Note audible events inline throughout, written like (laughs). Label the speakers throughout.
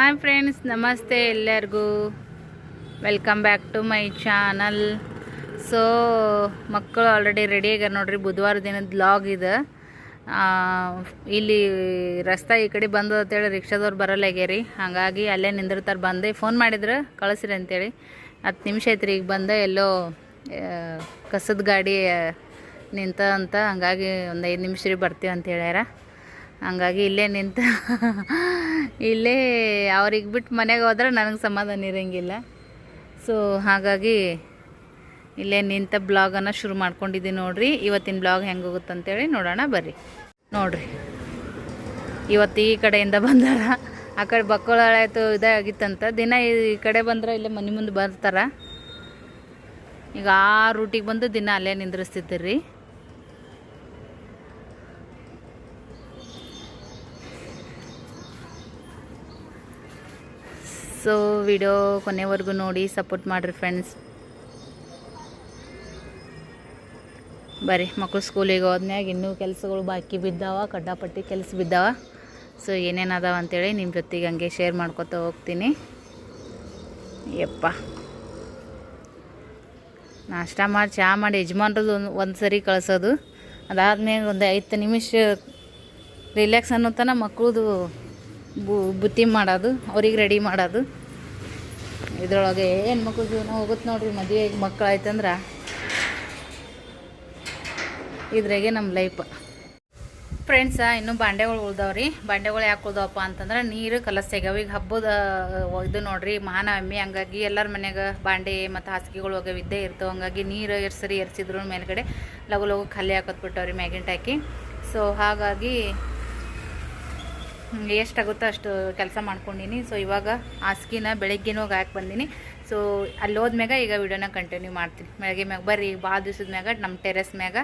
Speaker 1: Hi friends, ನಮಸ್ತೆ ಎಲ್ಲರಿಗೂ. Welcome back to my channel so ಮಕ್ಕಳು ಆಲ್ರೆಡಿ ರೆಡಿ ಆಗ್ಯಾರ ನೋಡ್ರಿ, ಬುಧವಾರ ದಿನದ ಬ್ಲಾಗ್ ಇದು. ಇಲ್ಲಿ ರಸ್ತೆ ಈ ಕಡೆ ಬಂದು ಅಂತೇಳಿ ರಿಕ್ಷಾದವ್ರು ಬರೋಲ್ಲ ಆಗ್ಯಾರಿ. ಹಾಗಾಗಿ ಅಲ್ಲೇ ನಿಂದಿರ್ತಾರೆ. ಬಂದೆ ಫೋನ್ ಮಾಡಿದ್ರು, ಕಳಿಸ್ರಿ ಅಂತೇಳಿ. ಹತ್ತು ನಿಮಿಷ ಐತ್ರಿ ಈಗ ಬಂದೆ, ಎಲ್ಲೋ ಕಸದ ಗಾಡಿ ನಿಂತ ಅಂತ. ಹಂಗಾಗಿ ಒಂದು ಐದು ನಿಮಿಷ ರೀ ಬರ್ತೀವಿ ಅಂತ ಹೇಳ್ಯಾರ. ಹಂಗಾಗಿ ಇಲ್ಲೇ ನಿಂತ ಇಲ್ಲೇ ಅವ್ರಿಗೆ ಬಿಟ್ಟು ಮನೆಗೆ ಹೋದ್ರೆ ನನಗೆ ಸಮಾಧಾನ ಇರೋಂಗಿಲ್ಲ. ಸೊ ಹಾಗಾಗಿ ಇಲ್ಲೇ ನಿಂತ ಬ್ಲಾಗನ್ನು ಶುರು ಮಾಡ್ಕೊಂಡಿದ್ದೀನಿ ನೋಡ್ರಿ. ಇವತ್ತಿನ ಬ್ಲಾಗ್ ಹೆಂಗೆ ಹೋಗುತ್ತೆ ಅಂತೇಳಿ ನೋಡೋಣ, ಬರ್ರಿ. ನೋಡ್ರಿ. ಇವತ್ತು ಈ ಕಡೆಯಿಂದ ಬಂದಾರ. ಆ ಕಡೆ ಬಕ್ಕೋಳಾಯ್ತು ಇದಾಗಿತ್ತಂತ. ದಿನ ಈ ಕಡೆ ಬಂದ್ರೆ ಇಲ್ಲೇ ಮನೆ ಮುಂದೆ ಬರ್ತಾರ. ಈಗ ಆ ರೂಟಿಗೆ ಬಂದು ದಿನ ಅಲ್ಲೇ ನಿಂದ್ರಿಸ್ತಿದ್ದೀರಿ. ಸೊ ವಿಡಿಯೋ ಕೊನೆವರೆಗೂ ನೋಡಿ ಸಪೋರ್ಟ್ ಮಾಡಿರಿ ಫ್ರೆಂಡ್ಸ್ ಬರ್ರಿ ಮಕ್ಕಳು ಸ್ಕೂಲಿಗೆ ಹೋದ್ಮ್ಯಾಗ ಇನ್ನೂ ಕೆಲಸಗಳು ಬಾಕಿ ಬಿದ್ದಾವ, ಕಡ್ಡಾಪಟ್ಟಿ ಕೆಲಸ ಬಿದ್ದಾವ. ಸೊ ಏನೇನು ಅದಾವ ಅಂತೇಳಿ ನಿಮ್ಮ ಜೊತೆಗೆ ಹಂಗೆ ಶೇರ್ ಮಾಡ್ಕೊತ ಹೋಗ್ತೀನಿ. ಯಪ್ಪ. ನಾಷ್ಟ ಮಾಡಿ ಚಹಾ ಮಾಡಿ ಯಜಮಾನ್ರದ್ದು ಒಂದು ಒಂದು ಸರಿ ಕಳಿಸೋದು. ಅದಾದ್ಮೇಲೆ ಒಂದು ಐದು ನಿಮಿಷ ರಿಲ್ಯಾಕ್ಸ್ ಅನ್ನೋ ತನಕ ಮಕ್ಕಳದು ಬುತ್ತಿ ಮಾಡೋದು, ಅವ್ರಿಗೆ ರೆಡಿ ಮಾಡೋದು. ಇದ್ರೊಳಗೆ ಹೆಣ್ಮಕ್ಳು ಜೀವನ ಹೋಗುತ್ತೆ ನೋಡ್ರಿ, ಮದುವೆ ಮಕ್ಕಳು ಆಯ್ತಂದ್ರೆ. ಇದ್ರಾಗೆ ನಮ್ಮ ಲೈಫ್ ಫ್ರೆಂಡ್ಸ ಇನ್ನೂ ಬಾಂಡೆಗಳು ಉಳ್ದಾವ್ರಿ. ಬಾಂಡೆಗಳು ಯಾಕೆ ಉಳ್ದವಪ್ಪ ಅಂತಂದ್ರೆ, ನೀರು ಕಲಸ್ಯಾಗ್ಯಾವ ಈಗ ಹಬ್ಬದ ಇದು ನೋಡ್ರಿ, ಮಹಾನವಮಿ, ಹಂಗಾಗಿ ಎಲ್ಲರ ಮನೆಯಾಗ ಬಾಂಡೆ ಮತ್ತು ಹಾಸಿಗೆಗಳು ಹೋಗ್ಯಾವ, ಇದ್ದೇ ಇರ್ತಾವೆ. ಹಂಗಾಗಿ ನೀರು ಎರ್ಸರಿ ಎರ್ಸಿದ್ರು ಮೇಲ್ಗಡೆ ಲಘು ಲಘು ಖಾಲಿ ಹಾಕೋದ್ಬಿಟ್ಟವ್ರಿ ಮ್ಯಾಗಿನ ಟಾಕಿ ಸೊ ಹಾಗಾಗಿ ಎಷ್ಟಾಗುತ್ತೋ ಅಷ್ಟು ಕೆಲಸ ಮಾಡ್ಕೊಂಡಿನಿ. ಸೊ ಇವಾಗ ಹಾಸಿಗೆನ ಬೆಳಗ್ಗೆನೂ ಹಾಕಿ ಬಂದೀನಿ. ಸೊ ಅಲ್ಲಿ ಹೋದ್ಮ್ಯಾಗ ಈಗ ವಿಡಿಯೋನ ಕಂಟಿನ್ಯೂ ಮಾಡ್ತೀನಿ. ಬೆಳಗ್ಗೆ ಮ್ಯಾಗ, ಬರ್ರಿ ಭಾಳ ದಿವ್ಸದ ಮ್ಯಾಗ ನಮ್ಮ ಟೆರೆಸ್ ಮ್ಯಾಗ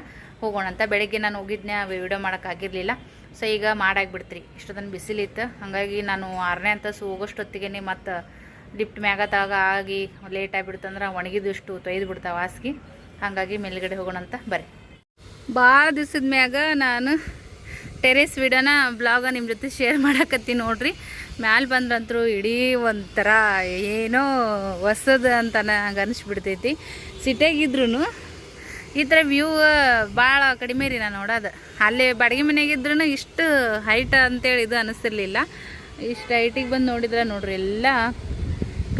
Speaker 1: ಹೋಗೋಣ ಅಂತ. ಬೆಳಗ್ಗೆ ನಾನು ಹೋಗಿದ್ನೆ ವಿಡಿಯೋ ಮಾಡೋಕ್ಕಾಗಿರಲಿಲ್ಲ ಸೊ ಈಗ ಮಾಡಾಕ್ಬಿಡ್ತೀರಿ ಇಷ್ಟೊತ್ತನ ಬಿಸಿಲಿತ್ತು ಹಾಗಾಗಿ ನಾನು ಆರನೇ ಅಂತಸು ಹೋಗೋಷ್ಟೊತ್ತಿಗೆ ಮತ್ತು ಲಿಫ್ಟ್ ಮ್ಯಾಗ ತಾಗ ಆಗಿ ಲೇಟ್ ಆಗಿಬಿಡ್ತಂದ್ರೆ ಒಣಗಿದಷ್ಟು ತೊಯ್ದು ಬಿಡ್ತಾವೆ ಹಾಸಿಗೆ. ಹಾಗಾಗಿ ಮೇಲ್ಗಡೆ ಹೋಗೋಣ ಅಂತ, ಬರ್ರಿ. ಭಾಳ ದಿವ್ಸದ ಮ್ಯಾಗ ನಾನು ಟೆರೇಸ್ ವಿಡಿಯೋನ ಬ್ಲಾಗ ನಿಮ್ಮ ಜೊತೆ ಶೇರ್ ಮಾಡಕತ್ತಿ ನೋಡ್ರಿ. ಮ್ಯಾಲೆ ಬಂದ್ರಂತರೂ ಇಡೀ ಒಂಥರ ಏನೋ ಹೊಸದು ಅಂತ ನಂಗೆ ಅನಿಸ್ಬಿಡ್ತೈತಿ. ಸಿಟಿಯಾಗಿದ್ರು ಈ ಥರ ವ್ಯೂ ಭಾಳ ಕಡಿಮೆ ರೀ ನಾನು ನೋಡೋದು. ಅಲ್ಲೇ ಬಾಡಿಗೆ ಮನೆಗಿದ್ರು ಇಷ್ಟು ಹೈಟ್ ಅಂತೇಳಿ ಇದು ಅನಿಸ್ತಿರ್ಲಿಲ್ಲ ಇಷ್ಟು ಹೈಟಿಗೆ ಬಂದು ನೋಡಿದ್ರೆ ನೋಡ್ರಿ ಎಲ್ಲ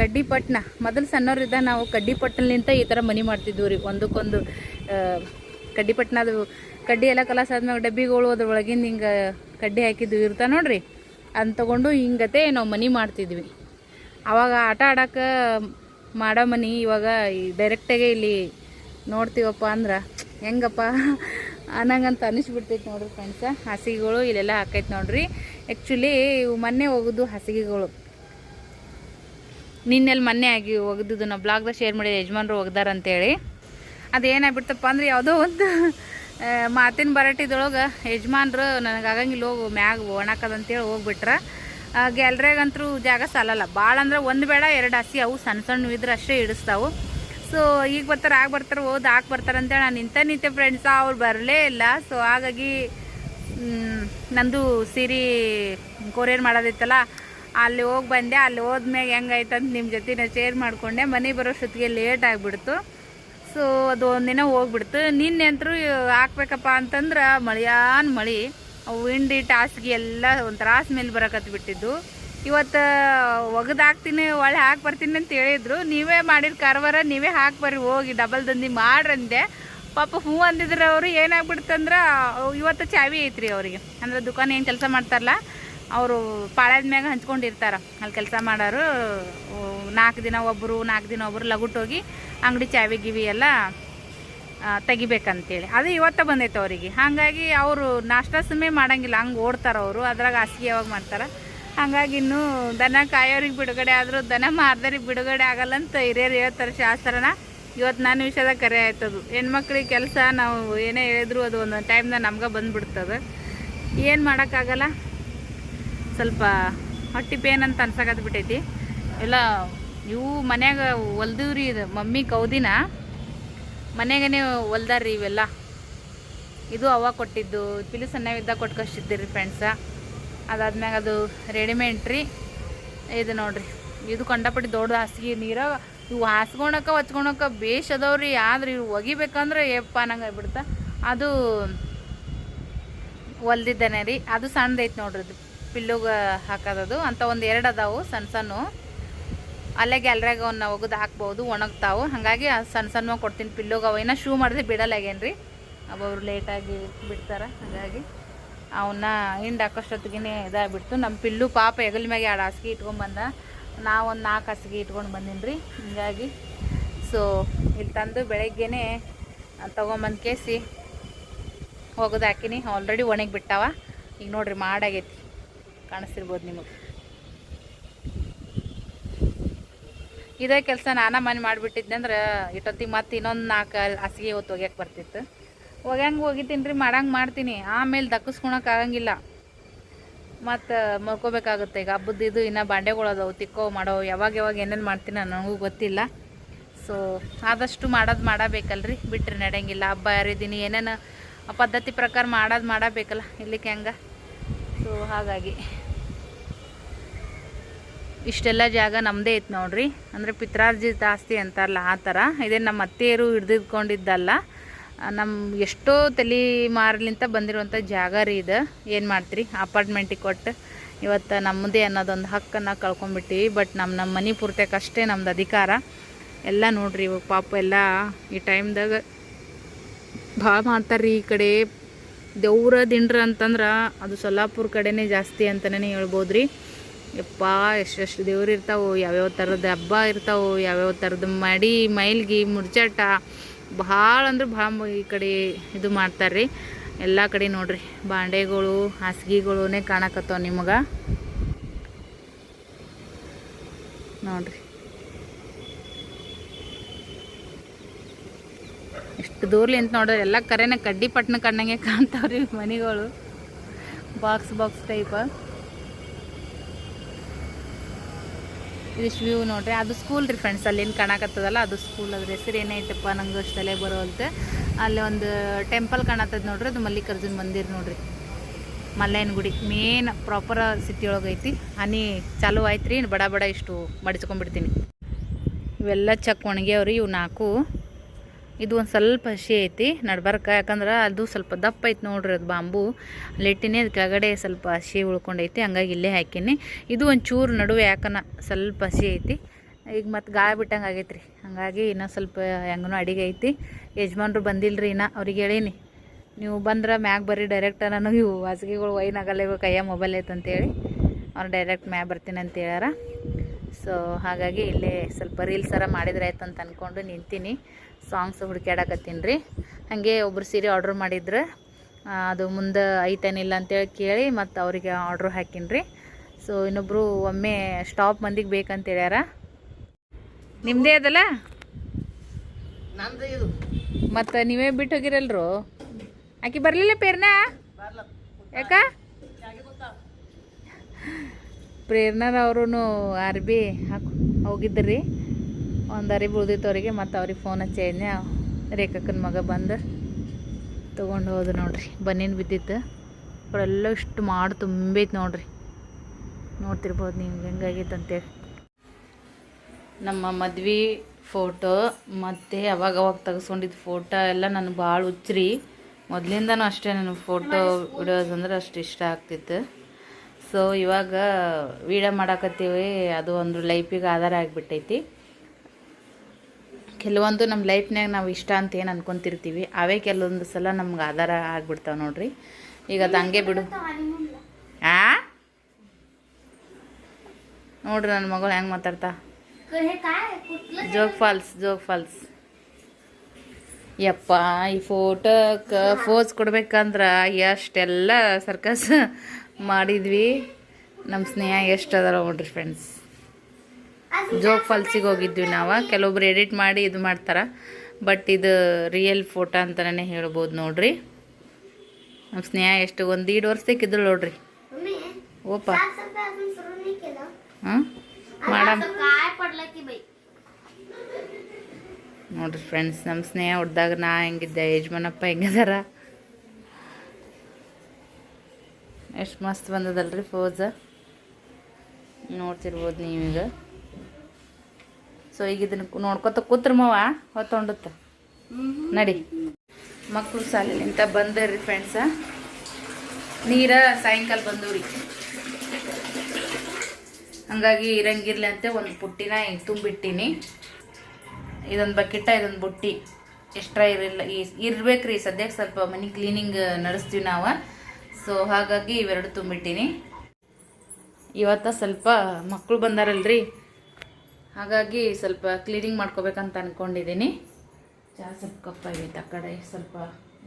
Speaker 1: ಕಡ್ಡಿಪಟ್ಟಣ ಮೊದಲು ಸಣ್ಣವರಿದ್ದ ನಾವು ಕಡ್ಡಿಪಟ್ಟಲಿಂತ ಈ ಥರ ಮನೆ ಮಾಡ್ತಿದ್ವು ರೀ. ಒಂದಕ್ಕೊಂದು ಕಡ್ಡಿಪಟ್ಟಣದು ಕಡ್ಡಿ ಎಲ್ಲ ಕಲಾಸ ಆದ್ಮೇಲೆ ಡಬ್ಬಿಗಳು ಅದ್ರೊಳಗಿಂದ ಹಿಂಗೆ ಕಡ್ಡಿ ಹಾಕಿದ್ವಿ ಇರ್ತಾ ನೋಡ್ರಿ. ಅದನ್ನ ತೊಗೊಂಡು ಹಿಂಗತೆ ನಾವು ಮನೆ ಮಾಡ್ತಿದ್ವಿ. ಆವಾಗ ಆಟ ಆಡೋಕೆ ಮಾಡೋ ಮನೆ ಇವಾಗ ಡೈರೆಕ್ಟಾಗೆ ಇಲ್ಲಿ ನೋಡ್ತೀವಪ್ಪ ಅಂದ್ರೆ ಹೆಂಗಪ್ಪ ಅನ್ನಂಗಂತ ಅನಿಸ್ಬಿಡ್ತೈತೆ ನೋಡ್ರಿ ಫ್ರೆಂಡ್ಸ ಹಾಸಿಗೆಗಳು ಇಲ್ಲೆಲ್ಲ ಹಾಕೈತೆ ನೋಡ್ರಿ. ಆ್ಯಕ್ಚುಲಿ ಇವು ಮೊನ್ನೆ ಹೋಗೋದು ಹಾಸಿಗೆಗಳು. ನಿನ್ನೆಲ್ಲಿ ಮೊನ್ನೆ ಆಗಿ ಒಗ್ದಿದ್ದು ನಾವು ಬ್ಲಾಗ್ದಾಗ ಶೇರ್ ಮಾಡಿದ ಯಜಮಾನ್ರು ಒಗ್ದಾರಂತೇಳಿ ಅದೇನಾಗ್ಬಿಡ್ತಪ್ಪ ಅಂದ್ರೆ ಯಾವುದೋ ಒಂದು ಮಾತಿನ ಬರಟಿದೊಳಗೆ ಯಜಮಾನ್ರು ನನಗೆ ಆಗಂಗಿಲ್ಲ ಹೋಗು, ಮ್ಯಾಗ ಒಣಕದಂತೇಳಿ ಹೋಗ್ಬಿಟ್ರೆ. ಗ್ಯಾಲ್ರಿಯಾಗಂತರೂ ಜಾಗ ಸಾಲಲ್ಲ. ಭಾಳ ಅಂದ್ರೆ ಒಂದು ಬೇಡ, ಎರಡು ಹಸಿ, ಅವು ಸಣ್ಣ ಸಣ್ಣ ಇದ್ರೆ ಅಷ್ಟೇ ಇಡಿಸ್ತಾವು. ಸೊ ಈಗ ಬರ್ತಾರೆ, ಆಗ ಬರ್ತಾರೆ, ಹೋದು ಹಾಕಿ ಬರ್ತಾರೆ ಅಂತೇಳಿ ನಾನು ನಿಂತ ನಿಂತೆ ಫ್ರೆಂಡ್ಸ ಅವ್ರು ಬರಲೇ ಇಲ್ಲ. ಸೊ ಹಾಗಾಗಿ ನಂದು ಸೀರೆ ಕೊರಿಯರ್ ಮಾಡೋದಿತ್ತಲ್ಲ, ಅಲ್ಲಿ ಹೋಗಿ ಬಂದೆ. ಅಲ್ಲಿ ಹೋದ್ಮ್ಯಾಗ ಹೆಂಗಾಯ್ತಂತ ನಿಮ್ಮ ಜೊತೆ ನಾನು ಶೇರ್ ಮಾಡಿಕೊಂಡೆ. ಮನೆ ಬರೋಷ್ಟೊತ್ತಿಗೆ ಲೇಟ್ ಆಗಿಬಿಡ್ತು. ಸೊ, ಅದು ಒಂದಿನ ಹೋಗ್ಬಿಡ್ತು. ನಿನ್ನೆ ಅಂತರೂ ಹಾಕ್ಬೇಕಪ್ಪ ಅಂತಂದ್ರೆ, ಮಳೆಯಾನ್ ಮಳೆ ಅವು ಹಿಂಡಿ ಟಾಸ್ಗಿ ಎಲ್ಲ ಒಂಥರ ಮೇಲೆ ಬರಕತ್ ಬಿಟ್ಟಿದ್ದು. ಇವತ್ತು, ಒಗದು ಹಾಕ್ತೀನಿ, ಒಳ್ಳೆ ಹಾಕಿ ಬರ್ತೀನಿ ಅಂತ ಹೇಳಿದ್ರು. ನೀವೇ ಮಾಡಿದ ಕಾರವಾರ, ನೀವೇ ಹಾಕಿ ಬರ್ರಿ, ಹೋಗಿ ಡಬಲ್ ದಂದಿ ಮಾಡ್ರಂದೆ ಪಾಪ ಹೂ ಅಂದಿದ್ರೆ ಅವರು ಏನಾಗ್ಬಿಡ್ತಂದ್ರೆ, ಇವತ್ತು ಚಾವಿ ಐತ್ರಿ ಅವರಿಗೆ. ಅಂದ್ರೆ ದುಕಾನ್ ಏನು ಕೆಲಸ ಮಾಡ್ತಾರಲ್ಲ, ಅವರು ಪಾಳ್ಯದ ಮ್ಯಾಗ ಹಂಚ್ಕೊಂಡಿರ್ತಾರ. ಅಲ್ಲಿ ಕೆಲಸ ಮಾಡೋರು ನಾಲ್ಕು ದಿನ ಒಬ್ಬರು ನಾಲ್ಕು ದಿನ ಒಬ್ಬರು ಲಗುಟೋಗಿ ಅಂಗಡಿ ಚಾವಿ ಗಿವಿ ಎಲ್ಲ ತೆಗಿಬೇಕಂತೇಳಿ. ಅದು ಇವತ್ತ ಬಂದೈತೆ ಅವರಿಗೆ. ಹಾಗಾಗಿ ಅವರು ನಾಷ್ಟ ಸುಮ್ಮನೆ ಮಾಡೋಂಗಿಲ್ಲ. ಹಂಗೆ ಓಡ್ತಾರೆ ಅವರು. ಅದ್ರಾಗ ಹಾಸಿಗೆ ಯಾವಾಗ ಮಾಡ್ತಾರೆ? ಹಾಗಾಗಿ ಇನ್ನೂ ದನ ಕಾಯೋರಿಗೆ ಬಿಡುಗಡೆ ಆದರೂ ದನ ಮಾರ್ದರಿಗೆ ಬಿಡುಗಡೆ ಆಗಲ್ಲ ಅಂತ ಹಿರಿಯರು ಹೇಳ್ತಾರೆ ಶಾಸ್ತ್ರನ. ಇವತ್ತು ನಾನು ವಿಷಯದಾಗ ಕರೆ ಆಯ್ತದು. ಹೆಣ್ಮಕ್ಳಿಗೆ ಕೆಲಸ ನಾವು ಏನೇ ಹೇಳಿದ್ರು ಅದು ಒಂದೊಂದು ಟೈಮ್ದಾಗ ನಮ್ಗೆ ಬಂದ್ಬಿಡ್ತದೆ. ಏನು ಮಾಡೋಕ್ಕಾಗಲ್ಲ? ಸ್ವಲ್ಪ ಹೊಟ್ಟಿ ಪೇನ್ ಅಂತ ಅನ್ಸಕತ್ ಬಿಟ್ಟೈತಿ ಎಲ್ಲ ಇವು ಮನ್ಯಾಗ ಹೊಲ್ದೀವ್ರಿ ಇದು ಮಮ್ಮಿ ಕೌದಿನ. ಮನೆಗೇ ಹೊಲ್ದಾರ್ರಿ ಇವೆಲ್ಲ. ಇದು ಅವ ಕೊಟ್ಟಿದ್ದು. ಪಿಲು ಸಣ್ಣವಿದ್ದಾಗ ಕೊಟ್ಟು ಕಷ್ಟಿದ್ದೀರಿ ಫ್ರೆಂಡ್ಸ ಅದಾದ್ಮ್ಯಾಗ ಅದು ರೆಡಿಮೇಡ್ ರೀ. ಇದು ನೋಡ್ರಿ. ಇದು ಕಂಡಪಟ್ಟಿ ದೊಡ್ಡ ಹಾಸಿಗೆ ನೀರ. ಇವು ಹಾಸ್ಕೊಳಕ ಹಚ್ಕೊಳಕ ಬೇಷ್ ಅದಾವ್ರಿ. ಆದ್ರೆ ಇವು ಒಗಿಬೇಕಂದ್ರೆ ಏಪ್ಪ ನಂಗೆ ಬಿಡ್ತ ಅದು ಹೊಲ್ದಿದ್ದೇನೆ ರೀ. ಅದು ಸಣ್ಣದೈತೆ ನೋಡ್ರಿ ಪಿಲ್ಲುಗ ಹಾಕೋದದು. ಅಂತ ಒಂದು ಎರಡು ಅದಾವು ಸಣ್ಣ ಸಣ್ಣ. ಅಲ್ಲೇ ಗ್ಯಾಲ್ರ್ಯಾಗ ಅವನ್ನ ಒಗದು ಹಾಕ್ಬೋದು, ಒಣಗ್ತಾವು. ಹಾಗಾಗಿ ಸಣ್ಣ ಸಣ್ಣ ಕೊಡ್ತೀನಿ ಪಿಲ್ಲೋಗವ ಇನ್ನೂ ಶೂ ಮಾಡಿದ್ರೆ ಬಿಡಲ್ಲಾಗೇನ್ರಿ? ಒಬ್ಬೊಬ್ರು ಲೇಟಾಗಿ ಬಿಡ್ತಾರೆ, ಹಾಗಾಗಿ ಅವನ್ನ ಹಿಂಡ್ ಹಾಕೋಷ್ಟೊತ್ತಿಗೆ ಇದಾಗ್ಬಿಡ್ತು. ನಮ್ಮ ಪಿಲ್ಲು ಪಾಪ ಹೆಗಲ ಮ್ಯಾಗೆ ಎರಡು ಹಾಸಿಗೆ ಇಟ್ಕೊಂಡ್ಬಂದ ಒಂದು ನಾಲ್ಕು ಹಾಸಿಗೆ ಇಟ್ಕೊಂಡು ಬಂದೀನಿ ರೀ ಹಿಂಗಾಗಿ ಸೊ ಇಲ್ಲಿ ತಂದು ಬೆಳಗ್ಗೆನೆ ತೊಗೊಂಬಂದು ಕೇಸಿ ಹೋಗೋದು ಹಾಕಿನಿ. ಆಲ್ರೆಡಿ ಒಣಗಿ ಬಿಟ್ಟಾವ ಈಗ ನೋಡ್ರಿ ಮಾಡಾಗೈತಿ. ಕಾಣಿಸ್ತಿರ್ಬೋದು ನಿಮಗೆ. ಇದೇ ಕೆಲಸ ನಾನು ಮನೆ ಮಾಡಿಬಿಟ್ಟಿದ್ದೆ ಅಂದ್ರೆ ಇಟ್ಟೊತ್ತಿಗೆ ಮತ್ತೆ ಇನ್ನೊಂದು ನಾಲ್ಕು ಹಾಸಿಗೆ ಹೊತ್ತು ಒಗ್ಯಕ್ಕೆ ಬರ್ತಿತ್ತು. ಒಗ್ಯಂಗೆ ಹೋಗಿದ್ದೀನಿ ರೀ ಮಾಡಂಗೆ ಮಾಡ್ತೀನಿ. ಆಮೇಲೆ ದಕ್ಕಿಸ್ಕೊಳಕ್ಕೆ ಆಗಂಗಿಲ್ಲ. ಮತ್ತು ಮಲ್ಕೋಬೇಕಾಗುತ್ತೆ. ಈಗ ಹಬ್ಬದ ಇದು ಇನ್ನೂ ಬಾಂಡೆಗಳು ಅದಾವು, ತಿಕ್ಕೋ ಮಾಡೋ, ಯಾವಾಗ ಯಾವಾಗ ಏನೇನು ಮಾಡ್ತೀನಿ ನನಗೂ ಗೊತ್ತಿಲ್ಲ. ಸೊ ಆದಷ್ಟು ಮಾಡೋದು ಮಾಡಬೇಕಲ್ರಿ. ಬಿಟ್ಟರೆ ನಡೆಯಂಗಿಲ್ಲ. ಹಬ್ಬ ಯಾರಿದ್ದೀನಿ, ಏನೇನು ಪದ್ಧತಿ ಪ್ರಕಾರ ಮಾಡೋದು ಮಾಡಬೇಕಲ್ಲ ಇಲ್ಲಿಕ್ಕೆ ಹೆಂಗೆ? ಸೊ ಹಾಗಾಗಿ. ಇಷ್ಟೆಲ್ಲ ಜಾಗ ನಮ್ಮದೇ ಐತೆ ನೋಡ್ರಿ. ಅಂದರೆ ಪಿತ್ರಾರ್ಜಿತ ಆಸ್ತಿ ಅಂತಾರಲ್ಲ ಆ ಥರ ಇದೇ ನಮ್ಮ ಅತ್ತೆಯರು ಹಿಡ್ದಿದ್ಕೊಂಡಿದ್ದಲ್ಲ ನಮ್ಮ ಎಷ್ಟೋ ತಲೆ ಮಾರ್ಲಿಂತ ಬಂದಿರುವಂಥ ಜಾಗ ರೀ ಇದು. ಏನು ಮಾಡ್ತೀರಿ? ಅಪಾರ್ಟ್ಮೆಂಟಿಗೆ ಕೊಟ್ಟು ಇವತ್ತು ನಮ್ಮದೇ ಅನ್ನೋದೊಂದು ಹಕ್ಕನ್ನು ಕಳ್ಕೊಂಬಿಟ್ಟಿವಿ ಬಟ್ ನಮ್ಮ ನಮ್ಮ ಮನೆ ಪೂರ್ತಕ್ಕೆ ಅಷ್ಟೇ ನಮ್ದು ಅಧಿಕಾರ. ಎಲ್ಲ ನೋಡ್ರಿ ಇವಾಗ ಪಾಪ ಎಲ್ಲ ಈ ಟೈಮ್ದಾಗ ಭಾಳ ಮಾಡ್ತಾರ್ರಿ ಈ ಕಡೆ. ದೇವ್ರ ದಿಂಡ್ರ ಅಂತಂದ್ರೆ ಅದು ಸೊಲ್ಲಾಪುರ ಕಡೆನೇ ಜಾಸ್ತಿ ಅಂತಲೇ ಹೇಳ್ಬೋದು ರೀ ಯಪ್ಪ ಎಷ್ಟೆಷ್ಟು ದೇವ್ರು ಇರ್ತಾವೆ, ಯಾವ್ಯಾವ ಥರದ ಹಬ್ಬ ಇರ್ತಾವೆ, ಯಾವ್ಯಾವ ಥರದ ಮಡಿ, ಮೈಲ್ಗಿ ಮುರ್ಚಾಟ ಭಾಳ ಅಂದ್ರೆ ಭಾಳ ಈ ಕಡೆ ಇದು ಮಾಡ್ತಾರೆ ರೀ ಎಲ್ಲ ಕಡೆ ನೋಡ್ರಿ, ಬಾಂಡೆಗಳು ಹಾಸಿಗೆಗಳೇ ಕಾಣಕತ್ತಾವ ನಿಮಗೆ. ನೋಡ್ರಿ. ಎಷ್ಟು ದೂರ್ಲಿ ಅಂತ ನೋಡ್ರಿ, ಎಲ್ಲ ಕರೆನ ಕಡ್ಡಿ ಪಟ್ಟಣ ಕಣ್ಣಂಗೆ ಕಾಣ್ತಾವ್ರಿ ಮನೆಗಳು. Box box type. ಇದಿಷ್ಟು ವ್ಯೂ ನೋಡ್ರಿ, ಅದು ಸ್ಕೂಲ್ ರೀ ಫ್ರೆಂಡ್ಸ್ ಅಲ್ಲಿ ಏನು ಕಾಣಕತ್ತದಲ್ಲ, ಅದು ಸ್ಕೂಲ್ ಅದ್ರ ಹೆಸರು ಏನೈತಪ್ಪ ನಂಗೆ ಅಷ್ಟು ತಲೆ ಅಲ್ಲಿ ಒಂದು ಟೆಂಪಲ್ ಕಾಣತ್ತದ ನೋಡ್ರಿ, ಅದು ಮಲ್ಲಿಕಾರ್ಜುನ್ ಮಂದಿರ್ ನೋಡ್ರಿ. ಮಲ್ಲಯ್ಯನ ಗುಡಿ ಮೇನ್ ಪ್ರಾಪರ್ ಸಿಟಿ ಒಳಗೆ ಐತಿ. ಹನಿ ಚಾಲು ಆಯ್ತು ರೀ ಬಡ ಬಡ ಇಷ್ಟು ಮಡಿಸ್ಕೊಂಡ್ಬಿಡ್ತೀನಿ ಇವೆಲ್ಲ ಚಕ್ ಒಣಗ್ಯಾವ್ರಿ ಇವು ನಾಲ್ಕು. ಇದು ಒಂದು ಸ್ವಲ್ಪ ಹಸಿ ಐತಿ ನಡ್ಬರ್ಕ ಯಾಕಂದ್ರೆ ಅದು ಸ್ವಲ್ಪ ದಪ್ಪ ಐತಿ ನೋಡ್ರಿ ಅದು ಬಾಂಬು. ಲೆಟ್ಟಿನೇ ಅದು ಕೆಳಗಡೆ ಸ್ವಲ್ಪ ಹಸಿ ಉಳ್ಕೊಂಡೈತಿ ಹಂಗಾಗಿ ಇಲ್ಲೇ ಹಾಕೀನಿ. ಇದು ಒಂದು ಚೂರು ನಡುವೆ ಯಾಕನ ಸ್ವಲ್ಪ ಹಸಿ ಐತಿ. ಈಗ ಮತ್ತು ಗಾಯ ಬಿಟ್ಟಂಗೆ ಆಗೈತೆ ರೀ ಹಾಗಾಗಿ ಇನ್ನೂ ಸ್ವಲ್ಪ ಹೆಂಗೂ ಅಡಿಗೆ ಐತಿ. ಯಜಮಾನ್ರು ಬಂದಿಲ್ಲ ರೀ ಇನ್ನೂ, ಅವ್ರಿಗೆ ಹೇಳೀನಿ. ನೀವು ಬಂದ್ರೆ ಮ್ಯಾಗ ಬರ್ರಿ ಡೈರೆಕ್ಟ್ ನನಗೆ ಇವು ಹಾಸಿಗೆಗಳು ವೈನ್ ಆಗಲ್ಲ ಇವು ಕೈಯ ಮೊಬೈಲ್ ಐತೆ ಅಂತೇಳಿ. ಅವ್ರು ಡೈರೆಕ್ಟ್ ಮ್ಯಾಗ ಬರ್ತೀನಿ ಅಂತ ಹೇಳ್ಯಾರ. ಸೊ ಹಾಗಾಗಿ ಇಲ್ಲೇ ಸ್ವಲ್ಪ ರೀಲ್ಸರ ಮಾಡಿದ್ರೆ ಆಯ್ತು ಅಂತ ಅಂದ್ಕೊಂಡು ನಿಂತೀನಿ. ಸಾಂಗ್ಸ್ ಹುಡುಕ್ಯಾಡಕತ್ತೀನಿ ರೀ. ಹಾಗೆ ಒಬ್ರು ಸೀರೆ ಆರ್ಡ್ರ್ ಮಾಡಿದ್ರೆ. ಅದು ಮುಂದೆ ಐತೇನಿಲ್ಲ ಅಂತೇಳಿ ಕೇಳಿ ಮತ್ತು ಅವರಿಗೆ ಆರ್ಡ್ರ್ ಹಾಕೀನಿ ರೀ. ಸೊ ಇನ್ನೊಬ್ಬರು ಒಮ್ಮೆ ಸ್ಟಾಪ್ ಮಂದಿಗೆ ಬೇಕಂತ ಹೇಳ್ಯಾರ. ನಿಮ್ಮದೇ ಅದಲ್ಲ? ಮತ್ತು ನೀವೇ ಬಿಟ್ಟು ಹೋಗಿರಲ್ರು? ಆಕೆ ಬರಲಿಲ್ಲ ಪ್ರೇರಣಾ? ಯಾಕ? ಪ್ರೇರಣಾರವ್ರು ಅರ್ಬಿ ಹಾಕಿ ಹೋಗಿದ್ರಿ. ಒಂದು ಅರಿ ಉಳ್ದಿತ್ತು ಅವರಿಗೆ ಮತ್ತು ಅವ್ರಿಗೆ ಫೋನ್ ಹಚ್ಚೇನೆ ರೇಖಕ್ಕನ ಮಗ ಬಂದು ತೊಗೊಂಡು ಹೋದ್ರು ನೋಡ್ರಿ, ಬನ್ನಿನ ಬಿದ್ದಿತ್ತು ಅವರೆಲ್ಲ ಇಷ್ಟು ಮಾಡಿ ತುಂಬೈತೆ ನೋಡ್ರಿ. ನೋಡ್ತಿರ್ಬೋದು ನೀವು ಹೆಂಗಾಗೈತೆ ಅಂತೇಳಿ. ನಮ್ಮ ಮದ್ವೆ ಫೋಟೋ ಮತ್ತು ಅವಾಗ ಅವಾಗ ತೆಗೆಸ್ಕೊಂಡಿದ್ದ ಫೋಟೋ ಎಲ್ಲ ನನಗೆ ಭಾಳ ಹುಚ್ಚ್ರಿ. ಮೊದಲಿಂದನೂ ಅಷ್ಟೇ ನನಗೆ ಫೋಟೋ ವಿಡಿಯೋಸ್ ಅಂದ್ರೆ ಅಷ್ಟು ಇಷ್ಟ ಆಗ್ತಿತ್ತು. ಸೊ ಇವಾಗ ವೀಡಿಯೋ ಮಾಡಾಕತ್ತೀವಿ, ಅದು ಒಂದು ಲೈಫಿಗೆ ಆಧಾರ ಆಗಿಬಿಟ್ಟೈತಿ. ಕೆಲವೊಂದು ನಮ್ಮ ಲೈಫ್ನಾಗ ನಾವು ಇಷ್ಟ ಅಂತ ಏನು ಅನ್ಕೊತಿರ್ತೀವಿ, ಅವೇ ಕೆಲವೊಂದು ಸಲ ನಮ್ಗೆ ಆಧಾರ ಆಗ್ಬಿಡ್ತಾವೆ ನೋಡ್ರಿ. ಈಗ ಅದು ಹಂಗೆ ಬಿಡು. ಆ? ನೋಡ್ರಿ ನನ್ನ ಮಗಳು ಹೆಂಗೆ ಮಾತಾಡ್ತಾ? Jog falls Jog falls. ಯಪ್ಪ, ಈ ಫೋಟೋಕ್ಕೆ ಫೋಸ್ ಕೊಡ್ಬೇಕಂದ್ರೆ ಎಷ್ಟೆಲ್ಲ ಸರ್ಕಸ್ ಮಾಡಿದ್ವಿ. ನಮ್ಮ ಸ್ನೇಹ ಎಷ್ಟು ಅದಾರ ನೋಡ್ರಿ ಫ್ರೆಂಡ್ಸ್ ಜೋಗ್ ಫಾಲ್ಸಿಗೆ ಹೋಗಿದ್ವಿ ನಾವು. ಕೆಲವೊಬ್ರು ಎಡಿಟ್ ಮಾಡಿ ಇದು ಮಾಡ್ತಾರೆ. ಬಟ್ ಇದು ರಿಯಲ್ ಫೋಟೋ ಅಂತಲೇ ಹೇಳ್ಬೋದು ನೋಡ್ರಿ. ನಮ್ಮ ಸ್ನೇಹ ಎಷ್ಟು ಒಂದು ಈಡು ವರ್ಷದಕ್ಕಿದ್ರು ನೋಡ್ರಿ. ಓಪ. ಹಾಂ? ಮಾಡಮ್ ನೋಡ್ರಿ ಫ್ರೆಂಡ್ಸ್ ನಮ್ಮ ಸ್ನೇಹ ಹೊಡ್ದಾಗ ನಾ ಹೆಂಗಿದ್ದೆ ಯಜಮಾನಪ್ಪ ಹೆಂಗಿದಾರ? ಎಷ್ಟು ಮಸ್ತ್ ಬಂದದಲ್ರಿ ಫೋಜ ನೋಡ್ತಿರ್ಬೋದು ನೀವೀಗ. ಸೊ ಈಗ ಇದನ್ನ ನೋಡ್ಕೊತ ಕೂತ್ರ ಹೊತ್ತೊಂಡತ್ತ ನಡಿ. ಮಕ್ಕಳು ಸಾಲಿನಿಂದ ಬಂದರಿ ಫ್ರೆಂಡ್ಸ ನೀರ ಸಾಯಂಕಾಲ ಬಂದವ್ರಿ. ಹಂಗಾಗಿ ಇರಂಗಿರ್ಲಿ ಅಂತ ಒಂದು ಪುಟ್ಟಿನ ತುಂಬಿಟ್ಟಿನಿ. ಇದೊಂದು ಬಕೆಟ, ಇದೊಂದು ಬುಟ್ಟಿ. ಎಕ್ಸ್ಟ್ರಾ ಇರಲಿಲ್ಲ. ಈ ಇರ್ಬೇಕ್ರಿ ಸದ್ಯಕ್ಕೆ ಸ್ವಲ್ಪ ಮನೆ ಕ್ಲೀನಿಂಗ್ ನಡೆಸ್ತೀವಿ ನಾವು. ಸೊ ಹಾಗಾಗಿ ಇವೆರಡು ತುಂಬಿಟ್ಟಿನಿ. ಇವತ್ತ ಸ್ವಲ್ಪ ಮಕ್ಕಳು ಬಂದಾರಲ್ರಿ. ಹಾಗಾಗಿ ಸ್ವಲ್ಪ ಕ್ಲೀನಿಂಗ್ ಮಾಡ್ಕೋಬೇಕಂತ ಅನ್ಕೊಂಡಿದ್ದೀನಿ ಚಹಾ ಸ್ವಲ್ಪ ಕಪ್ಪಾಗೈತೆ ಆ ಕಡೆ, ಸ್ವಲ್ಪ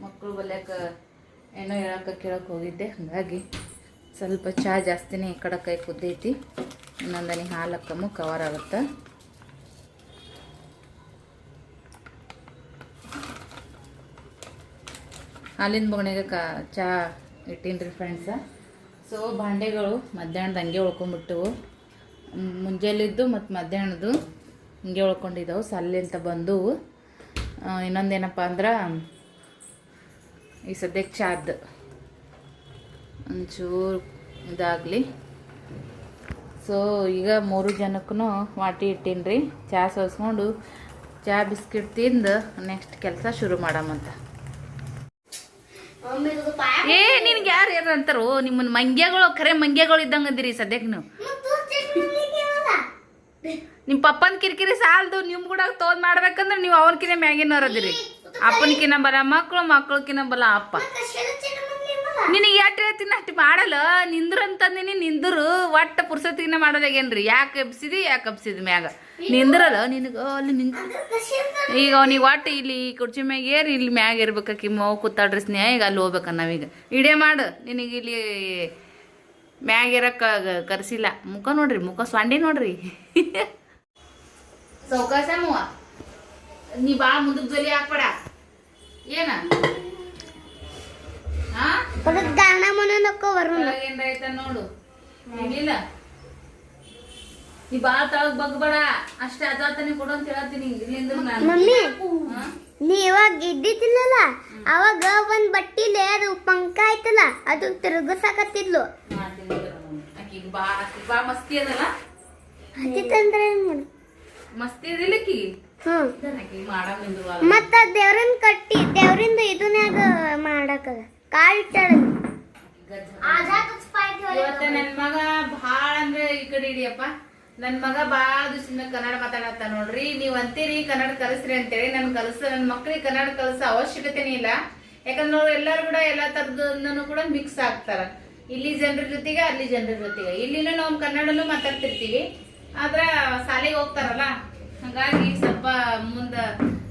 Speaker 1: ಮಕ್ಕಳು ಬಲ್ಯಾಕ ಏನೋ ಹೇಳಕ್ಕೆ ಕೇಳಕ್ಕೆ ಹೋಗಿದ್ದೆ. ಹಾಗಾಗಿ ಸ್ವಲ್ಪ ಚಹಾ ಜಾಸ್ತಿನೇ ಈ ಕಡೆ ಕೈ ಕುದ್ದೈತಿ. ಇನ್ನೊಂದನಿ ಹಾಲು ಹಾಕಮ್ಮು ಕವರ್ ಆಗುತ್ತೆ? ಹಾಲಿನ ಬೊಗಣೆಗೆ ಕಾ ಚಹಾ ಇಟ್ಟೀನಿ ಫ್ರೆಂಡ್ಸ ಸೊ ಭಾಂಡೆಗಳು ಮಧ್ಯಾಹ್ನದ ಹಂಗೆ ಉಳ್ಕೊಂಬಿಟ್ಟವು ಮುಂಜಾನೆದ್ದು ಮತ್ತು ಮಧ್ಯಾಹ್ನದ್ದು ಹಿಂಗೆ ಉಳ್ಕೊಂಡಿದ್ದವು. ಸಲ್ಲಿಂತ ಬಂದು ಇನ್ನೊಂದೇನಪ್ಪ ಅಂದ್ರೆ, ಈ ಸದ್ಯಕ್ಕೆ ಚಾದ್. ಒಂಚೂರು ಇದಾಗಲಿ. ಸೊ ಈಗ ಮೂರು ಜನಕ್ಕೂ ವಾಟಿ ಇಟ್ಟೀನಿ ರೀ ಚಹಾ ಸೋಸ್ಕೊಂಡು ಚಹಾ ಬಿಸ್ಕಿಟ್ ತಿಂದು ನೆಕ್ಸ್ಟ್ ಕೆಲಸ ಶುರು ಮಾಡಮಂತ ಏ, ನಿನ್ಗೆ ಯಾರು ಯಾರು ಅಂತಾರೋ? ನಿಮ್ಮನ್ನ ಮಂಗ್ಯಗಳು, ಖರೆ ಮಂಗ್ಯಗಳು ಇದ್ದಂಗೆ ಅಂದಿರಿ ಸದ್ಯಕ್ಕೆ ನೀವು. ನಿಮ್ಮ ಪಪ್ಪನ ಕಿರಿಕಿರಿ ಸಾಲದು ನಿಮ್ ಕೂಡ ತೋದ್ ಮಾಡ್ಬೇಕಂದ್ರೆ ನೀವು ಅವನಕಿನ ಮ್ಯಾಗಿನವ್ರು ಅಪ್ಪನ ಅಪ್ಪನಕಿನ ಬಲ ಮಕ್ಕಳು ಮಕ್ಕಳಕಿನ ಬಲ, ಅಪ್ಪ. ನಿನಗೆ ಎಷ್ಟು ಹೇಳ್ತೀನಿ ಅಷ್ಟು ಮಾಡಲ್ಲ. ನಿಂದ್ರು ಅಂತಂದಿನಿ ನಿಂದ್ರು, ಒಟ್ಟ ಪುರ್ಸತಿನ ಮಾಡೋದಾಗೇನ್ರಿ? ಯಾಕೆ ಎಬ್ಸಿದಿ, ಯಾಕೆ ಎಬ್ಸಿದ ಮ್ಯಾಗ? ನಿಂದ್ರಲ್ಲ ನಿನಗೆ ಅಲ್ಲಿ ನಿಂತ ಈಗ ಅವ್ನಿಗೆ ಒಟ್ಟು ಇಲ್ಲಿ ಕುರ್ಚಿ ಮ್ಯಾಗ ಏರಿ, ಇಲ್ಲಿ ಮ್ಯಾಗ ಇರ್ಬೇಕಾಕಿ ಮೋ ಕೂತಾಡ್ರಿ ಸ್ನೇಹ, ಈಗ ಅಲ್ಲಿ ಹೋಗ್ಬೇಕ ನಾವೀಗ. ಇಡೇ ಮಾಡು, ನಿನಗೆ ಇಲ್ಲಿ ಮ್ಯಾಗಿರ ಕರ್ಸಿಲ್ಲ. ಮುಖ ನೋಡ್ರಿ ಮುಖ ಸ್ವಾಂಡಿ ನೋಡ್ರಿ. ಸೌಕಾಸ ಮೂವ ನೀ ಬಾ ಮುಂದಕ್ಕೆ ಜೊಲಿ ಹಾಕ್ಬೇಡ. ಏನ? ನೋಡು. ಇಲ್ಲ ನೀ ಬಾಳ ತಳಗ್ ಬಗ್ಬೇಡ. ಅಷ್ಟೇ ಅದಾತನಿ ಕೊಡು ಅಂತ ಹೇಳತ್ತೀನಿ. ಇಲ್ಲಿಂದ
Speaker 2: ಮಮ್ಮಿ ನೀ ಇವಾಗ ಇದ್ದಿದ್ದಿಲ್ಲಲ್ಲ ಅವಾಗ ಬಂದ ಬಟ್ಟಿಲೆ ಅದು ಪಂಕ ಆಯ್ತಲ್ಲ ಅದು ತಿರುಗಿಸಾಕತ್ತಿದ್ಲು.
Speaker 1: ಆಕಿಗ್ ಬಾ ಮಸ್ತಿ ಅದಲ್ಲ?
Speaker 2: ಹತ್ತಿತ್ತಂದ್ರೆ ಏನ್ ಮಾಡು?
Speaker 1: ಮಸ್ತಿ ಅದಿಲ್ಲ ಆಕಿಗೆ
Speaker 2: ಹ್ಮ್.
Speaker 1: ಆಕಿಗ್ ಮಾಡಮ್ ನಿಂದ್ರಲ್ಲ.
Speaker 2: ಮತ್ತ ದೇವ್ರನ್ ಕಟ್ಟಿ ದೇವ್ರಿಂದ ಇದನ್ಯಾಗ ಮಾಡಕ ಕಾಲ್ ಇಟ್ಟಾಳ
Speaker 1: ಇವತ್ತ ನನ್ ಮಗ ಭಾಳ ಅಂದ್ರೆ ಈ ಕಡೆ ಇಡಿಯಪ್ಪ. ನನ್ ಮಗ ಭಾಳ ದಿವಸದಿಂದ ಕನ್ನಡ ಮಾತಾಡತ್ತ ನೋಡ್ರಿ. ನೀವ್ ಅಂತೀರಿ ಕನ್ನಡ ಕಲಿಸ್ರಿ ಅಂತೇಳಿ. ನನ್ ಕಲಿಸ ನನ್ ಮಕ್ಳಿಗೆ ಕನ್ನಡ ಕಲಸ ಅವಶ್ಯಕತೆನೇ ಇಲ್ಲ. ಯಾಕಂದ್ರೆ ಅವ್ರು ಎಲ್ಲಾರು ಕೂಡ ಎಲ್ಲಾ ತರದನ್ನು ಕೂಡ ಮಿಕ್ಸ್ ಆಗ್ತಾರ. ಇಲ್ಲಿ ಜನರ ಜೊತೆಗೆ ಅಲ್ಲಿ ಜನರ ಜೊತೆಗೆ ಇಲ್ಲಿನೂ ನಾವು ಕನ್ನಡಲ್ಲೂ ಮಾತಾಡ್ತಿರ್ತೀವಿ ಆದ್ರ ಶಾಲೆಗೆ ಹೋಗ್ತಾರಲ್ಲ ಹಂಗಾಗಿ ಸ್ವಲ್ಪ ಮುಂದ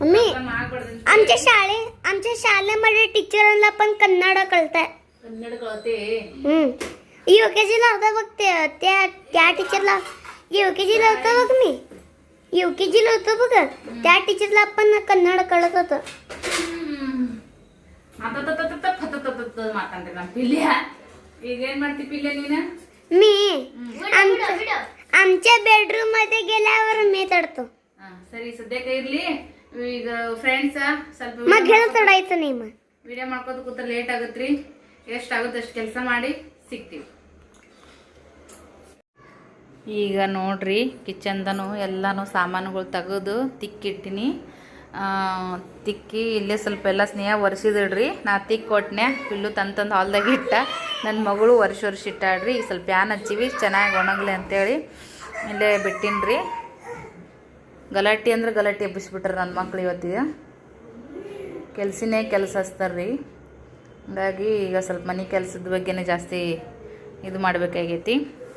Speaker 2: मम्मी
Speaker 1: ಆಗ್ಬಾರ್ದು
Speaker 2: आमच्या शाळे आमच्या शाळेमध्ये टीचरांना पण कन्नड कळतंय
Speaker 1: ಕನ್ನಡ ಕಳತೆ
Speaker 2: हम्म युकेजीला होता बघ ते त्या त्या टीचरला युकेजीला होतं बघ मी युकेजीला होतं बघ त्या टीचरला पण कन्नड कळत होतं
Speaker 1: ಮಾತಾಡ್ರಿ ನಮ್ಮ ಪಿಲ್ಯ ಈಗ ಏನ್ ಮಾಡ್ತಿ ಪಿಲ್ಯ ನೀನ
Speaker 2: मी आमच्या आमच्या बेडरूम मध्ये गेल्यावर मी चढतो
Speaker 1: ಹಾ, ಸರಿ ಸದ್ಯಕ್ಕೆ ಇರ್ಲಿ ಈಗ ಫ್ರೆಂಡ್ಸ್ ಸ್ವಲ್ಪ
Speaker 2: मग घ्यायला चढायचं नाही मग
Speaker 1: ವಿಡಿಯೋ ಮಾಡ್ಕೋತ ಕೂತ ಲೇಟ್ ಆಗತ್ರಿ ಎಷ್ಟು ಆಗುತ್ತೆ ಅಷ್ಟು ಕೆಲಸ ಮಾಡಿ ಸಿಗ್ತೀವಿ ಈಗ ನೋಡ್ರಿ ಕಿಚನ್ದನು ಎಲ್ಲಾನು ಸಾಮಾನುಗಳು ತೆಗೆದು ತಿಕ್ಕಿಟ್ಟಿನಿ ಆ, ತಿಕ್ಕಿ ಇಲ್ಲೇ ಸ್ವಲ್ಪ ಎಲ್ಲ ಸ್ನೇಹ ಒರೆಸಿದಿಡ್ರಿ ನಾ ತಿಕ್ಕಿ ಕೊಟ್ಟನೆ ಪಿಲ್ಲು ತಂತಂದು ಹಾಲ್ದಾಗ ಇಟ್ಟ. ನನ್ನ ಮಗಳು ವರ್ಷ ವರ್ಷ ಇಟ್ಟಾಡ್ರಿ ಈಗ ಸ್ವಲ್ಪ ಪ್ಯಾನ್ ಹಚ್ಚಿವಿ, ಚೆನ್ನಾಗಿ ಒಣಗ್ಲಿ ಅಂತೇಳಿ ಇಲ್ಲೇ ಬಿಟ್ಟಿನ್ರಿ. ಗಲಾಟೆ ಅಂದ್ರೆ ಗಲಾಟೆ ಎಬ್ಬಿಸ್ಬಿಟ್ರಿ ನನ್ನ ಮಕ್ಳು ಇವತ್ತಿಗೆ. ಕೆಲ್ಸಿನೇ ಕೆಲಸ ಹಚ್ತಾರ್ರಿ. ಹಂಗಾಗಿ ಈಗ ಸ್ವಲ್ಪ ಮನೆ ಕೆಲಸದ ಬಗ್ಗೆನೇ ಜಾಸ್ತಿ ಇದು ಮಾಡಬೇಕಾಗೈತಿ.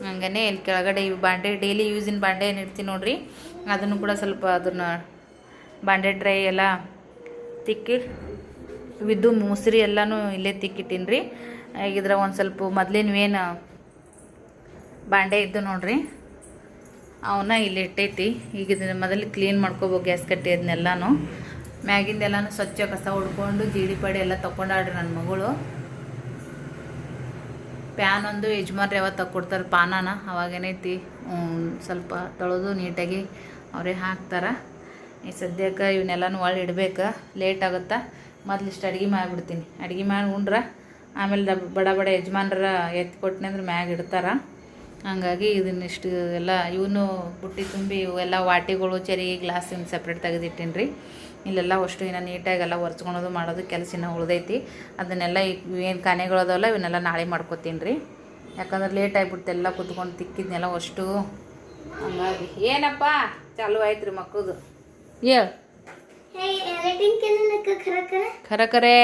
Speaker 1: ಹಂಗೇ ಇಲ್ಲಿ ಕೆಳಗಡೆ ಬಾಂಡೆ ಡೈಲಿ ಯೂಸಿನ ಬಾಂಡೆ ಏನು ಇಡ್ತೀನಿ ನೋಡ್ರಿ. ಅದನ್ನು ಕೂಡ ಸ್ವಲ್ಪ ಅದನ್ನು ಬಾಂಡೆ ಡ್ರೈ ಎಲ್ಲ ತಿಕ್ಕಿ ವಿದ್ದು ಮುಸ್ರಿ ಎಲ್ಲನೂ ಇಲ್ಲೇ ತಿಕ್ಕಿಟ್ಟೀನಿ ರೀ ಈಗ ಇದ್ರ ಒಂದು ಸ್ವಲ್ಪ ಮೊದಲಿನವೇನು ಬಾಂಡೆ ಇದ್ದು ನೋಡ್ರಿ. ಅವನ್ನ ಇಲ್ಲಿ ಇಟ್ಟೈತಿ. ಈಗ ಇದನ್ನ ಮೊದಲು ಕ್ಲೀನ್ ಮಾಡ್ಕೋಬೇಕು ಗ್ಯಾಸ್ ಕಟ್ಟಿ ಅದನ್ನೆಲ್ಲನೂ ಮ್ಯಾಗಿಂದೆಲ್ಲನೂ ಸ್ವಚ್ಛ ಕಸ ಹೊಡ್ಕೊಂಡು ಜೀಡಿ ಪಡಿ ಎಲ್ಲ ತೊಗೊಂಡಾಡ್ರಿ ನನ್ನ ಮಗಳು. ಪ್ಯಾನ್ ಒಂದು ಯಜಮಾನ್ರು ಯಾವತ್ತು ತಕ್ಕೊಡ್ತಾರೆ ಪಾನಾನ, ಅವಾಗೇನೈತಿ ಸ್ವಲ್ಪ ತೊಳೆದು ನೀಟಾಗಿ ಅವರೇ ಹಾಕ್ತಾರೆ. ಈ ಸದ್ಯಕ್ಕೆ ಇವನ್ನೆಲ್ಲನೂ ಒಳ್ಳೆ ಇಡ್ಬೇಕು. ಲೇಟ್ ಆಗುತ್ತಾ? ಮೊದ್ಲು ಇಷ್ಟು ಅಡುಗೆ ಮಾಡಿಬಿಡ್ತೀನಿ ಅಡುಗೆ ಮಾಡಿ ಉಂಡ್ರೆ, ಆಮೇಲೆ ಡಬ್ ಬಡ ಬಡ ಯಜಮಾನ್ರ ಎತ್ತಿ ಕೊಟ್ಟಿನಿ ಅಂದ್ರೆ ಮ್ಯಾಗ ಇಡ್ತಾರೆ. ಹಂಗಾಗಿ ಇದನ್ನಿಷ್ಟು ಎಲ್ಲ ಇವನು ಬುಟ್ಟಿ ತುಂಬಿ ಇವೆಲ್ಲ ವಾಟಿಗಳು, ಚರಿ, ಗ್ಲಾಸ್ ಇನ್ನು ಸಪ್ರೇಟ್ ತೆಗೆದಿಟ್ಟೀನಿ ರೀ ಇಲ್ಲೆಲ್ಲ ಅಷ್ಟು ಇನ್ನು ನೀಟಾಗಿ ಎಲ್ಲ ಒರೆಸ್ಕೊಳೋದು ಮಾಡೋದು ಕೆಲಸ ಇನ್ನೂ ಉಳ್ದೈತಿ. ಅದನ್ನೆಲ್ಲ ಏನು ಕಾನೆಗಳು ಅದಾವಲ್ಲ, ಇವನ್ನೆಲ್ಲ ನಾಳೆ ಮಾಡ್ಕೊತೀನಿ ರೀ ಯಾಕಂದ್ರೆ ಲೇಟ್ ಆಗಿಬಿಡ್ತು ಎಲ್ಲ ಕುತ್ಕೊಂಡು ತಿಕ್ಕಿದ್ನೆಲ್ಲ ಅಷ್ಟು ಹಂಗಾಗಿ ಏನಪ್ಪ? ಚಾಲು ಆಯ್ತು ರೀ ಮಕ್ಕಳದು. ಹೇಳು
Speaker 2: हे एडिटिंग केलेलं का खरं खरं
Speaker 1: खरं करे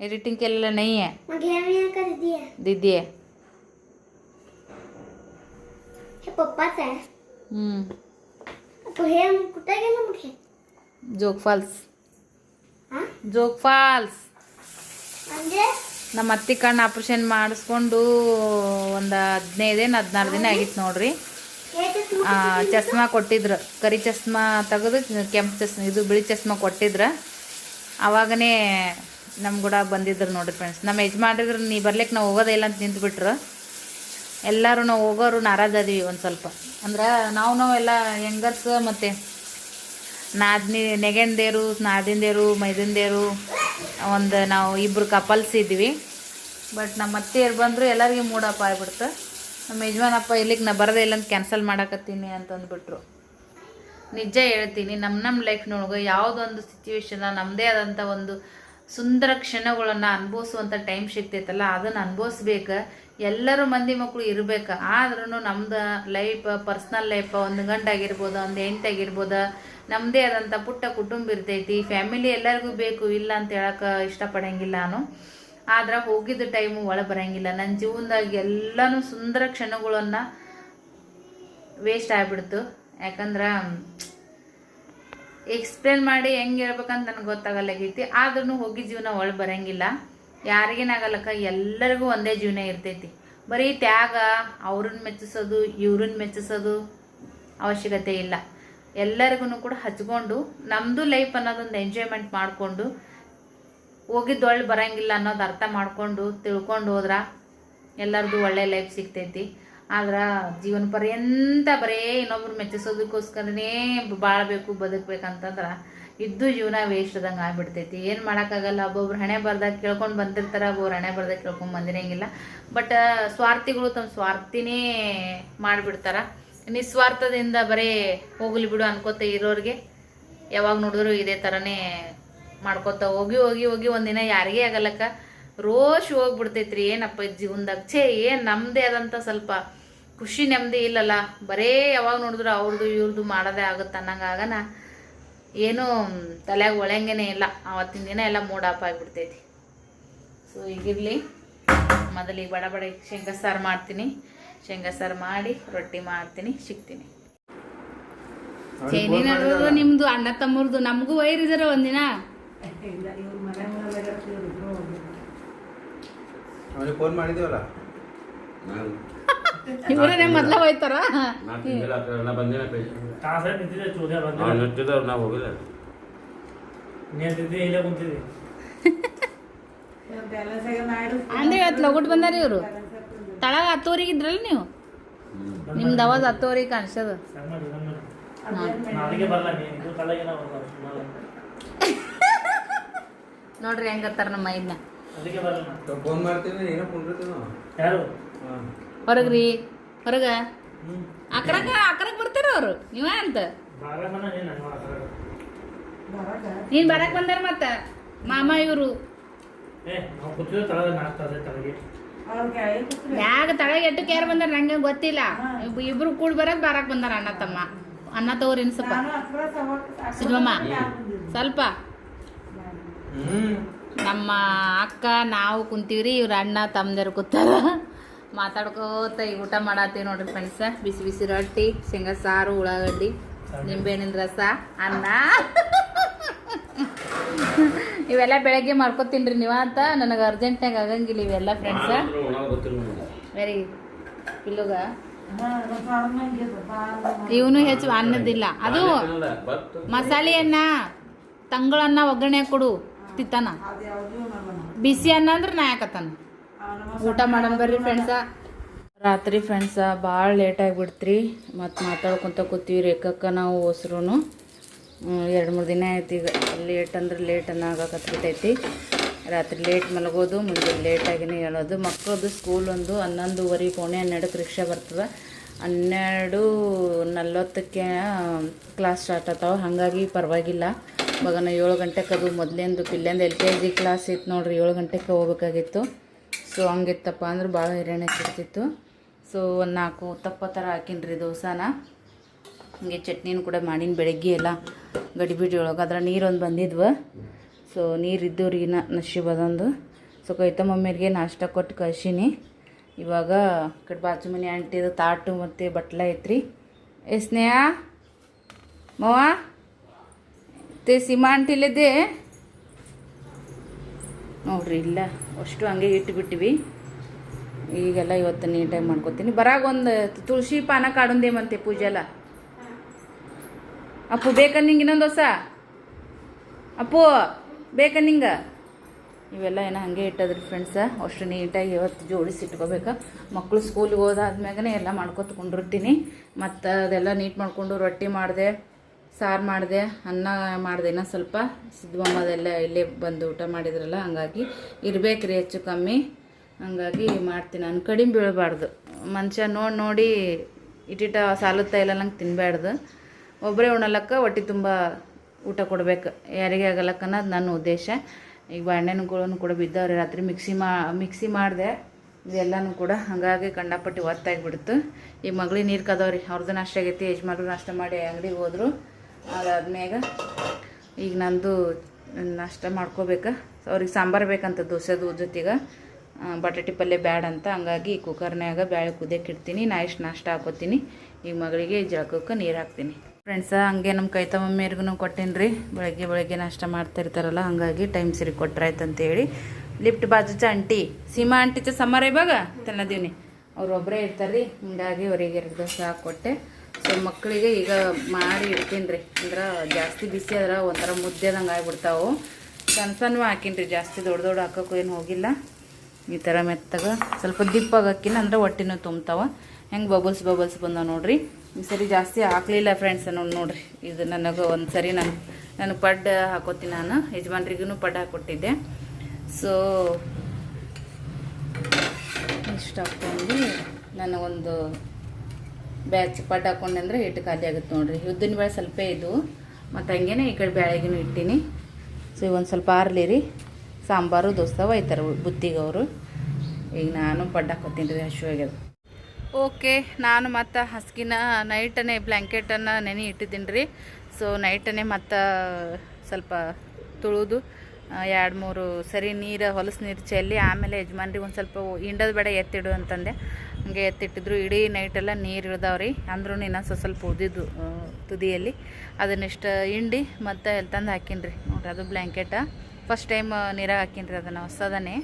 Speaker 1: एडिटिंग केलेलं नाही आहे
Speaker 2: मग हे मी कर दिया
Speaker 1: दीदी आहे
Speaker 2: हे पप्पाच आहे
Speaker 1: हम्म.
Speaker 2: तो हे कुठे गेलं मग हे
Speaker 1: जोग ಫಾಲ್ಸ್
Speaker 2: हा
Speaker 1: ಜೋಗ್ ಫಾಲ್ಸ್
Speaker 2: म्हणजे
Speaker 1: ನಮ್ಮ ಅತ್ತಿ ಕಣ್ಣು ಆಪ್ರೇಷನ್ ಮಾಡಿಸ್ಕೊಂಡು ಒಂದು ಹದಿನೈದೇನು ಹದಿನಾರು ದಿನ ಆಗಿತ್ತು ನೋಡ್ರಿ
Speaker 2: हे ते
Speaker 1: ಆ, ಚಸ್ಮಾ ಕೊಟ್ಟಿದ್ರು. ಕರಿ ಚಸ್ಮಾ ತೆಗೆದು, ಕೆಂಪು ಚಸ್ಮ ಇದು ಬಿಳಿ ಚಸ್ಮಾ ಕೊಟ್ಟಿದ್ರು. ಆವಾಗನೇ ನಮ್ಮ ಕೂಡ ಬಂದಿದ್ರು ನೋಡಿರಿ ಫ್ರೆಂಡ್ಸ್ ನಮ್ಮ ಯಜಮಾನ್ರಿದ್ರು ನೀ ಬರ್ಲಿಕ್ಕೆ ನಾವು ಹೋಗೋದೇ ಇಲ್ಲ ಅಂತ ನಿಂತ್ಬಿಟ್ರು. ಎಲ್ಲರೂ ನಾವು ಹೋಗೋರು ನಾರಾಜಾದೀವಿ ಒಂದು ಸ್ವಲ್ಪ. ಅಂದ್ರೆ ನಾವು ನಾವು ಎಲ್ಲ ಹೆಂಗರ್ಸ್ ಮತ್ತು ನಾದಿನಿ, ನೆಗೆಂದೇರು, ನಾದಿಂದೇರು, ಮೈದಿಂದೇರು, ಒಂದು ನಾವು ಇಬ್ಬರು ಕಪಲ್ಸ್ ಇದ್ವಿ. ಬಟ್ ನಮ್ಮ ಅತ್ತೆಯರು ಬಂದರೂ ಎಲ್ಲರಿಗೂ ಮೂಡಪ್ಪ ಆಗ್ಬಿಡ್ತು. ನಮ್ಮ ಯಜಮಾನಪ್ಪ ಇಲ್ಲಿಗೆ ನಾ ಬರದೇ ಇಲ್ಲ ಅಂತ ಕ್ಯಾನ್ಸಲ್ ಮಾಡಕತ್ತೀನಿ ಅಂತಂದ್ಬಿಟ್ರು. ನಿಜ ಹೇಳ್ತೀನಿ ನಮ್ಮ ನಮ್ಮ ಲೈಫ್ನೊಳಗೆ ಯಾವುದೊಂದು ಸಿಚುವೇಶನ್ ನಮ್ಮದೇ ಆದಂಥ ಒಂದು ಸುಂದರ ಕ್ಷಣಗಳನ್ನು ಅನುಭವಿಸುವಂಥ ಟೈಮ್ ಸಿಗ್ತೈತಲ್ಲ, ಅದನ್ನು ಅನುಭವಿಸ್ಬೇಕು. ಎಲ್ಲರೂ ಮಂದಿ ಮಕ್ಕಳು ಇರಬೇಕು ಆದ್ರೂ ನಮ್ದು ಲೈಫ್ ಪರ್ಸ್ನಲ್ ಲೈಫ್ ಒಂದು ಗಂಟೆ ಆಗಿರ್ಬೋದು, ಒಂದು ಹೆಂಡತಿ ಆಗಿರ್ಬೋದು ನಮ್ಮದೇ ಆದಂಥ ಪುಟ್ಟ ಕುಟುಂಬ ಇರ್ತೈತಿ. ಫ್ಯಾಮಿಲಿ ಎಲ್ಲರಿಗೂ ಬೇಕು, ಇಲ್ಲ ಅಂತ ಹೇಳಕ್ಕೆ ಇಷ್ಟಪಡಂಗಿಲ್ಲ ನಾನು. ಆದ್ರೆ ಹೋಗಿದ್ದ ಟೈಮು ಒಳ ಬರಂಗಿಲ್ಲ. ನನ್ನ ಜೀವನದಾಗ ಎಲ್ಲನೂ ಸುಂದರ ಕ್ಷಣಗಳನ್ನು ವೇಸ್ಟ್ ಆಗ್ಬಿಡ್ತು. ಯಾಕಂದ್ರೆ ಎಕ್ಸ್ಪ್ಲೇನ್ ಮಾಡಿ ಹೆಂಗೆ ನನ್ಗೆ ನನಗೆ ಗೊತ್ತಾಗಲ್ಲಾಗೈತಿ ಆದ್ರೂ ಹೋಗಿ ಜೀವನ ಒಳ ಬರಂಗಿಲ್ಲ. ಯಾರಿಗೇನಾಗಲ್ಲಕ್ಕ ಎಲ್ಲರಿಗೂ ಒಂದೇ ಜೀವನ ಇರ್ತೈತಿ. ಬರೀ ತ್ಯಾಗ, ಅವ್ರನ್ನ ಮೆಚ್ಚಿಸೋದು, ಇವ್ರನ್ನ ಮೆಚ್ಚಿಸೋದು ಅವಶ್ಯಕತೆ ಇಲ್ಲ. ಎಲ್ಲರಿಗೂ ಕೂಡ ಹಚ್ಕೊಂಡು ನಮ್ಮದು ಲೈಫ್ ಅನ್ನೋದೊಂದು ಎಂಜಾಯ್ಮೆಂಟ್ ಮಾಡಿಕೊಂಡು ಹೋಗಿದ್ದೊಳ್ಳೆ ಬರೋಂಗಿಲ್ಲ ಅನ್ನೋದು ಅರ್ಥ ಮಾಡಿಕೊಂಡು ತಿಳ್ಕೊಂಡು ಹೋದ್ರ ಎಲ್ಲರದು ಒಳ್ಳೆ ಲೈಫ್ ಸಿಗ್ತೈತಿ. ಆದ್ರೆ ಜೀವನ ಪರ್ಯಂತ ಬರೇ ಇನ್ನೊಬ್ರು ಮೆಚ್ಚಿಸೋದಕ್ಕೋಸ್ಕರನೇ ಬಾಳ್ಬೇಕು, ಬದುಕ್ಬೇಕಂತಂದ್ರೆ ಇದ್ದು ಜೀವನ ವೇಸ್ಟ್ ಅದಂಗೆ ಆಗ್ಬಿಡ್ತೈತಿ. ಏನು ಮಾಡೋಕ್ಕಾಗಲ್ಲ, ಒಬ್ಬೊಬ್ರು ಹಣೆ ಬರ್ದಾಗ ಕೇಳ್ಕೊಂಡು ಬಂದಿರ್ತಾರೆ, ಒಬ್ಬೊಬ್ರು ಹಣೆ ಬರ್ದಾಗ ಕೇಳ್ಕೊಂಡು ಬಂದಿರಂಗಿಲ್ಲ. ಬಟ್ ಸ್ವಾರ್ಥಿಗಳು ತಮ್ಮ ಸ್ವಾರ್ಥಿನೇ ಮಾಡಿಬಿಡ್ತಾರ. ನಿಸ್ವಾರ್ಥದಿಂದ ಬರೀ ಹೋಗ್ಲಿ ಬಿಡು ಅನ್ಕೋತ ಇರೋರಿಗೆ ಯಾವಾಗ ನೋಡಿದ್ರು ಇದೇ ಥರನೇ ಮಾಡ್ಕೊತ ಹೋಗಿ ಹೋಗಿ ಹೋಗಿ ಒಂದಿನ ಯಾರಿಗೇ ಆಗಲ್ಲಕ್ಕ. ರೋಷ್ ಹೋಗ್ಬಿಡ್ತೈತ್ರಿ ಏನಪ್ಪ ಇದು ಜೀವನದಾಗ? ಛೇ ಏನು ನಮ್ಮದೇ ಆದಂಥ ಸ್ವಲ್ಪ ಖುಷಿ ನೆಮ್ಮದಿ ಇಲ್ಲಲ್ಲ? ಬರೇ ಯಾವಾಗ ನೋಡಿದ್ರು ಅವ್ರದ್ದು ಇವ್ರದ್ದು ಮಾಡೋದೇ ಆಗುತ್ತೆ ಅನ್ನಂಗಾಗನ ಏನೂ ತಲೆಯಾಗ ಒಳಂಗೇನೆ ಇಲ್ಲ. ಆವತ್ತಿನ ದಿನ ಎಲ್ಲ ಮೂಡಾಪ್ ಆಗಿಬಿಡ್ತೈತಿ. ಸೊ ಈಗಿರಲಿ ಮೊದಲಿಗೆ ಬಡ ಬಡ ಶೇಂಗಾ ಸಾರು ಮಾಡ್ತೀನಿ. ಶೇಂಗಾ ಸಾರು ಮಾಡಿ ರೊಟ್ಟಿ ಮಾಡ್ತೀನಿ ಸಿಗ್ತೀನಿ. ಏನೇನು ನಡುವುದು ನಿಮ್ದು ಅಣ್ಣ ತಮ್ಮರದು ನಮಗೂ ವೈರಿದಾರ ಒಂದಿನ.
Speaker 3: ಅವನಿಗೆ ಫೋನ್ ಮಾಡಿದ್ದೀವಲ್ಲ
Speaker 4: ನಾನು (laughs)
Speaker 1: ಇವರೇ ಮೊದ್ಲ ಹೋಯ್ತಾರ?
Speaker 4: ನಾನು ತಿಂದಿಲ್ಲ
Speaker 5: ತಾಸ ಚೂರ್ಯ
Speaker 4: ಅವ್ನು ನಿಂತಿದ್ದವ್ರು ನಾವು ಹೋಗಿಲ್ಲ.
Speaker 5: ನಿಂತಿದ್ದೆ ಇಲ್ಲೇ ಕುಂತಿದ್ದೆ.
Speaker 1: ಅಂದ್ರೆ ಇವತ್ತು ಲಗುಟ್ ಬಂದಾರ ಇವರು? ತಳಗ ಹತ್ತುವರೆಗೆ ಇದ್ರಲ್ಲ ನೀವು? ನಿಮ್ದು ಅವಾಜ್ ಹತ್ತುವರೆಗೆ ಕಾಣಿಸೋದು.
Speaker 5: ನಾಳೆಗೆ ಬರಲ್ಲ ನೀನು.
Speaker 1: ನೋಡ್ರಿ ಹೆಂಗತ್ತಾರ ನಮ್ಮ ಇದನ್ನ
Speaker 5: ಅದಕ್ಕೆ ಬರಲ್ಲ ನಾನು.
Speaker 3: ಫೋನ್ ಮಾಡ್ತೀನಿ ಏನೋ
Speaker 5: ಯಾರು?
Speaker 1: ಹೊರಗ್ರಿ ಹೊರಗ. ಅಕ್ರಗ ಅಕ್ರಗ್ ಬರ್ತಾರ ಅವರು? ನೀವ ಅಂತ?
Speaker 5: ನೀನು
Speaker 1: ಬರಕ್ ಬಂದಾರ ಮತ್ತ? ಮಾಮ ಇವರು.
Speaker 5: ಕೂತಿದ್ದೆ ತಳಗ ನಾಲ್ಕು ತಾಸ ತಳಗೆ.
Speaker 1: ಯಾಗ ತಳಗ ಎಟ್ಟು ಕೇರ್ ಬಂದಾರ ನಂಗೆ ಗೊತ್ತಿಲ್ಲ. ಇಬ್- ಇಬ್ರು ಕೂಡ ಬರಕ್ ಬರಕ್ ಬಂದಾರ ಅಣ್ಣ ತಮ್ಮ. ಅಣ್ಣ ತವ್ರ ಸ್ವಲ್ಪ? ಸಿದ್ವಮ್ಮ. ಸ್ವಲ್ಪ. ನಮ್ಮ ಅಕ್ಕ ನಾವು ಕುಂತೀವ್ರಿ ಇವ್ರ ಅಣ್ಣ ತಮ್ಮದೇರು ಕೂತಾರ. ಮಾತಾಡ್ಕೋತ ಈಗ ಊಟ ಮಾಡತ್ತೀವಿ ನೋಡ್ರಿ ಫ್ರೆಂಡ್ಸ ಬಿಸಿ ಬಿಸಿ ರೊಟ್ಟಿ ಶೇಂಗ ಸಾರು ಉಳ್ಳಾಗಡ್ಡಿ ನಿಂಬೆಹಣ್ಣಿನ ರಸ ಅನ್ನ. ಇವೆಲ್ಲ ಬೆಳಗ್ಗೆ ಮಾಡ್ಕೊತೀನಿ ನೀವು ಅಂತ ನನಗೆ ಅರ್ಜೆಂಟ್ನಾಗ ಆಗಂಗಿಲ್ಲ ಇವೆಲ್ಲ ಫ್ರೆಂಡ್ಸ. ವೆರಿ ಪಿಲ್ಲುಗ ಇವನು ಹೆಚ್ಚು ಅನ್ನದಿಲ್ಲ. ಅದು ಮಸಾಲೆ ಅನ್ನ ತಂಗಳನ್ನ ಒಗ್ಗರಣೆ ಕೊಡು. ತಿತ್ತಾನ ಬಿಸಿ ಅನ್ನ ಅಂದ್ರೆ ನಾ ಯಾಕತ್ತಾನ? ಊಟ ಮಾಡೋಣ ಬರ್ರಿ ಫ್ರೆಂಡ್ಸ ರಾತ್ರಿ ಫ್ರೆಂಡ್ಸ ಭಾಳ ಲೇಟ್ ಆಗಿಬಿಡ್ತ್ರಿ. ಮತ್ತು ಮಾತಾಡ್ಕೊತ ಕೂತೀವಿ ರೇಖಕ್ಕ ನಾವು ಹೊಸ್ರು ಎರಡು ಮೂರು ದಿನ ಆಯ್ತು ಈಗ. ಲೇಟ್ ಅಂದ್ರೆ ಲೇಟ್ ಆಗಕತ್ಬಿಟ್ಟೈತಿ ರಾತ್ರಿ ಲೇಟ್ ಮಲಗೋದು, ಮುಂಜಾನೆ ಲೇಟಾಗಿನೇ ಹೇಳೋದು. ಮಕ್ಕಳದು ಸ್ಕೂಲ್ ಒಂದು ಹನ್ನೊಂದುವರೆ, ಪೋಣೆ ಹನ್ನೆರಡಕ್ಕೆ ರಿಕ್ಷಾ ಬರ್ತದೆ. ಹನ್ನೆರಡು ನಲ್ವತ್ತಕ್ಕೆ ಕ್ಲಾಸ್ ಸ್ಟಾರ್ಟ್ ಆಗ್ತಾವೆ. ಹಾಗಾಗಿ ಪರವಾಗಿಲ್ಲ. ಮಗನ ಏಳು ಗಂಟೆಗೆ ಅದು ಮೊದಲಿಂದು ಪಿಲ್ಲೆಂದು ಎಲ್ ಕೆ ಜಿ ಕ್ಲಾಸ್ ಇತ್ತು ನೋಡ್ರಿ, ಏಳು ಗಂಟೆಗೆ ಹೋಗ್ಬೇಕಾಗಿತ್ತು. ಸೊ ಹಂಗಿತ್ತಪ್ಪ ಅಂದ್ರೆ ಭಾಳ ಹಿರೇಣೆ ಸಿಗ್ತಿತ್ತು ಸೊ ಒಂದು ನಾಲ್ಕು ತಪ್ಪ ಥರ ಹಾಕಿನ್ರಿ ದೋಸಾನ. ಹಿಂಗೆ ಚಟ್ನಿನೂ ಕೂಡ ಮಾಡಿನ ಬೆಳಗ್ಗೆ ಎಲ್ಲ ಗಡಿಬಿಡಿ ಒಳಗೆ. ಅದ್ರ ನೀರೊಂದು ಬಂದಿದ್ವು. ಸೊ ನೀರು ಇದ್ದವ್ರಿಗಿನ ಬದೊಂದು ಸೊ ಕೈತ ಮಮ್ಮಿಯರಿಗೆ ನಾಷ್ಟ ಕೊಟ್ಟು ಕಳ್ಸೀನಿ. ಇವಾಗ ಕಡೆ ಬಾಜು ಮನೆ ಆಂಟಿದು ತಾಟು ಮತ್ತು ಬಟ್ಲ ಐತ್ರಿ. ಎ ಸ್ನೇಹ ಮವ ತೇ ಸೀಮಾ ಅಂಟಿಲ್ಲದೆ ನೋಡ್ರಿ, ಇಲ್ಲ. ಅಷ್ಟು ಹಂಗೆ ಇಟ್ಬಿಟ್ಟಿವಿ. ಈಗೆಲ್ಲ ಇವತ್ತು ನೀಟಾಗಿ ಮಾಡ್ಕೊತೀನಿ. ಬರಾಗ ಒಂದು ತುಳಸಿ ಪಾನ ಕಾಡೊಂದೇಮಂತೆ ಪೂಜೆಲ್ಲ ಅಪ್ಪು, ಬೇಕಾ ನಿಂಗೆ ಇನ್ನೊಂದು ಹೊಸ? ಅಪ್ಪು, ಬೇಕಾ ನಿಂಗೆ? ಇವೆಲ್ಲ ಏನೋ ಹಂಗೆ ಇಟ್ಟದ್ರಿ ಫ್ರೆಂಡ್ಸ ಅಷ್ಟು ನೀಟಾಗಿ ಇವತ್ತು ಜೋಡಿಸಿ ಇಟ್ಕೋಬೇಕು. ಮಕ್ಕಳು ಸ್ಕೂಲಿಗೆ ಹೋದಾದ್ಮ್ಯಾಗನೇ ಎಲ್ಲ ಮಾಡ್ಕೊತ ಕುಂಡಿರ್ತೀನಿ ಮತ್ತು ಅದೆಲ್ಲ ನೀಟ್ ಮಾಡಿಕೊಂಡು ರೊಟ್ಟಿ ಮಾಡಿದೆ. ಸಾರು ಮಾಡಿದೆ, ಅನ್ನ ಮಾಡಿದೆ, ಇನ್ನೂ ಸ್ವಲ್ಪ ಸಿದ್ಧಮ್ಮದೆಲ್ಲ ಇಲ್ಲೇ ಬಂದು ಊಟ ಮಾಡಿದ್ರಲ್ಲ, ಹಂಗಾಗಿ ಇರಬೇಕ್ರಿ ಹೆಚ್ಚು ಕಮ್ಮಿ. ಹಂಗಾಗಿ ಮಾಡ್ತೀನಿ. ನಾನು ಕಡಿಮೆ ಬೀಳಬಾರ್ದು. ಮನುಷ್ಯ ನೋಡಿ ನೋಡಿ ಇಟ್ಟಿಟ ಸಾಲುತ್ತಾ ಇಲ್ಲ ನಂಗೆ ತಿನ್ನಬಾರ್ದು ಒಬ್ಬರೇ ಉಣಲಕ್ಕ ಹೊಟ್ಟೆ ತುಂಬ ಊಟ ಕೊಡಬೇಕು. ಯಾರಿಗೆ ಆಗಲ್ಲಕ್ಕ ಅನ್ನೋದು ನನ್ನ ಉದ್ದೇಶ. ಈಗ ಬಾಳೆಹಣ್ಣುಗಳನ್ನು ಕೂಡ ಬಿದ್ದವ್ರೆ, ರಾತ್ರಿ ಮಿಕ್ಸಿ ಮಾ, ಮಿಕ್ಸಿ ಮಾಡಿದೆ, ಇದೆಲ್ಲನೂ ಕೂಡ ಹಾಗಾಗಿ ಕಂಡಪಟ್ಟಿ ಒತ್ತಾಗಿಬಿಡ್ತು ಈ ಮಗಳಿಗೆ ನೀರು ಕದವ್ರಿ. ಅವ್ರದ್ದು ನಾಷ್ಟ ಆಗೈತಿ, ಯಜಮಾನ್ರು ನಾಷ್ಟ ಮಾಡಿ ಅಂಗಡಿಗೆ ಹೋದ್ರು. ಅದಾದ್ಮ್ಯಾಗ ಈಗ ನಂದು ನಾಷ್ಟ ಮಾಡ್ಕೋಬೇಕು. ಅವ್ರಿಗೆ ಸಾಂಬಾರು ಬೇಕಂತ ದೋಸೆದು ಜೊತೆಗೆ ಬಟಾಟೆ ಪಲ್ಯ ಬ್ಯಾಡ ಅಂತ. ಹಂಗಾಗಿ ಕುಕ್ಕರ್ನ್ಯಾಗ ಬ್ಯಾಳೆ ಕುದಿಯಕ್ಕೆ ಇಡ್ತೀನಿ. ನಾ ಇಷ್ಟು ನಾಷ್ಟ ಹಾಕೋತೀನಿ. ಈಗ ಮಗಳಿಗೆ ಜಳಕಕ್ಕೆ ನೀರು ಹಾಕ್ತೀನಿ. ಫ್ರೆಂಡ್ಸ ಹಂಗೆ ನಮ್ಮ ಕೈ ತಮ್ಮಮ್ಮಿಯರ್ಗೂ ಕೊಟ್ಟೇನಿ ರೀ ಬೆಳಗ್ಗೆ ಬೆಳಗ್ಗೆ ನಾಷ್ಟ ಮಾಡ್ತಾ ಇರ್ತಾರಲ್ಲ, ಹಂಗಾಗಿ ಟೈಮ್ ಸರಿ ಕೊಟ್ರಾಯ್ತು ಅಂತೇಳಿ. ಲಿಫ್ಟ್ ಬಾಜುಚ ಆಂಟಿ. ಸೀಮಾ ಆಂಟಿ ಚ ಸಮಾರ ಇವಾಗ? ತಿನ್ನದೀವಿ ಅವ್ರು ಒಬ್ಬರೇ ಇರ್ತಾರೆ ರೀ ಹಿಂಗಾಗಿ ಅವರಿಗೆ ಎರಡು ದೋಸೆ ಹಾಕ್ಕೊಟ್ಟೆ ಮಕ್ಕಳಿಗೆ ಈಗ ಮಾಡಿ ಇಡ್ತೀನಿ ರೀ ಅಂದ್ರೆ ಜಾಸ್ತಿ ಬಿಸಿ ಆದ್ರೆ ಒಂಥರ ಮುದ್ದೆದಂಗೆ ಆಗಿಬಿಡ್ತಾವೆ. ಸಣ್ಣ ಸಣ್ಣ ಹಾಕೀನಿ ರೀ ಜಾಸ್ತಿ ದೊಡ್ಡ ದೊಡ್ಡ ಹಾಕೋಕ್ಕೂ ಏನು ಹೋಗಿಲ್ಲ. ಈ ಥರ ಮೆತ್ತಗೆ, ಸ್ವಲ್ಪ ದಿಪ್ಪಾಗಿ ಹಾಕಿನ ಅಂದ್ರೆ ಹೊಟ್ಟಿನೂ ತುಂಬ್ತಾವೆ. ಹೆಂಗೆ ಬಬಲ್ಸ್ ಬಬಲ್ಸ್ ಬಂದಾವ ನೋಡ್ರಿ. ಈ ಸರಿ ಜಾಸ್ತಿ ಹಾಕ್ಲಿಲ್ಲ ಫ್ರೆಂಡ್ಸ್ ನೋಡಿ ನೋಡ್ರಿ. ಇದು ನನಗೆ ಒಂದು ಸರಿ ನಾನು ನನಗೆ ಪಡ್ ಹಾಕೋತೀನಿ ನಾನು. ಯಜಮಾನ್ರಿಗೂ ಪಡ್ ಹಾಕ್ಕೊಟ್ಟಿದ್ದೆ ಸೊ ಇಷ್ಟು ಹಾಕ್ಕೊಂಡು ನನಗೊಂದು ಬ್ಯಾಚ್ ಪಡ್ ಹಾಕೊಂಡೆ ಅಂದರೆ ಹಿಟ್ಟು ಖಾಲಿ ಆಗುತ್ತೆ ನೋಡ್ರಿ. ಉದ್ದಿನ ಬೇಳೆ ಸ್ವಲ್ಪ ಇದು. ಮತ್ತು ಹಂಗೇನೆ ಈ ಕಡೆ ಬ್ಯಾಳೆಗಿನೂ ಇಟ್ಟಿನಿ. ಸೊ ಒಂದು ಸ್ವಲ್ಪ ಆರ್ಲಿ ರೀ. ಸಾಂಬಾರು, ದೋಸ್ತ ಒಯ್ತಾರೆ ಬುತ್ತಿಗೆ ಅವರು. ಈಗ ನಾನು ಪಡ್ಡ ಹಾಕೋತೀನಿ ರೀ ಹಸಿವಾಗ್ಯದ ಓಕೆ, ನಾನು ಮತ್ತು ಹಸ್ಕಿನ ನೈಟನೆ ಬ್ಲ್ಯಾಂಕೆಟನ್ನು ನೆನೆ ಇಟ್ಟಿದ್ದೀನಿ ರೀ. ಸೊ, ನೈಟನೆ ಮತ್ತು ಸ್ವಲ್ಪ ತುಳಿದು ಎರಡು ಮೂರು ಸರಿ ನೀರು ಹೊಲಸು ನೀರು ಚೆಲ್ಲಿ ಆಮೇಲೆ ಯಜಮಾನ್ರಿಗೆ ಒಂದು ಸ್ವಲ್ಪ ಹಿಂಡದ ಬೇಡ ಎತ್ತಿಡು ಅಂತಂದೆ. ಹಂಗೆ ಎತ್ತಿಟ್ಟಿದ್ರು. ಇಡೀ ನೈಟೆಲ್ಲ ನೀರು ಇಳ್ದಾವ್ರಿ. ಅಂದ್ರೂ ಇನ್ನೊಂದು ಸ್ವಲ್ಪ ಸ್ವಲ್ಪ ಉದಿದ್ದು ಆ, ತುದಿಯಲ್ಲಿ. ಅದನ್ನಿಷ್ಟು ಹಿಂಡಿ ಮತ್ತು ಎಲ್ಲಿ ತಂದು ಹಾಕಿನ್ರಿ. ನೋಡ್ರಿ ಅದು ಬ್ಲ್ಯಾಂಕೆಟ ಫಸ್ಟ್ ಟೈಮ್ ನೀರಾಗ ಹಾಕಿನ್ರಿ ಅದನ್ನು ಹೊಸದನೇ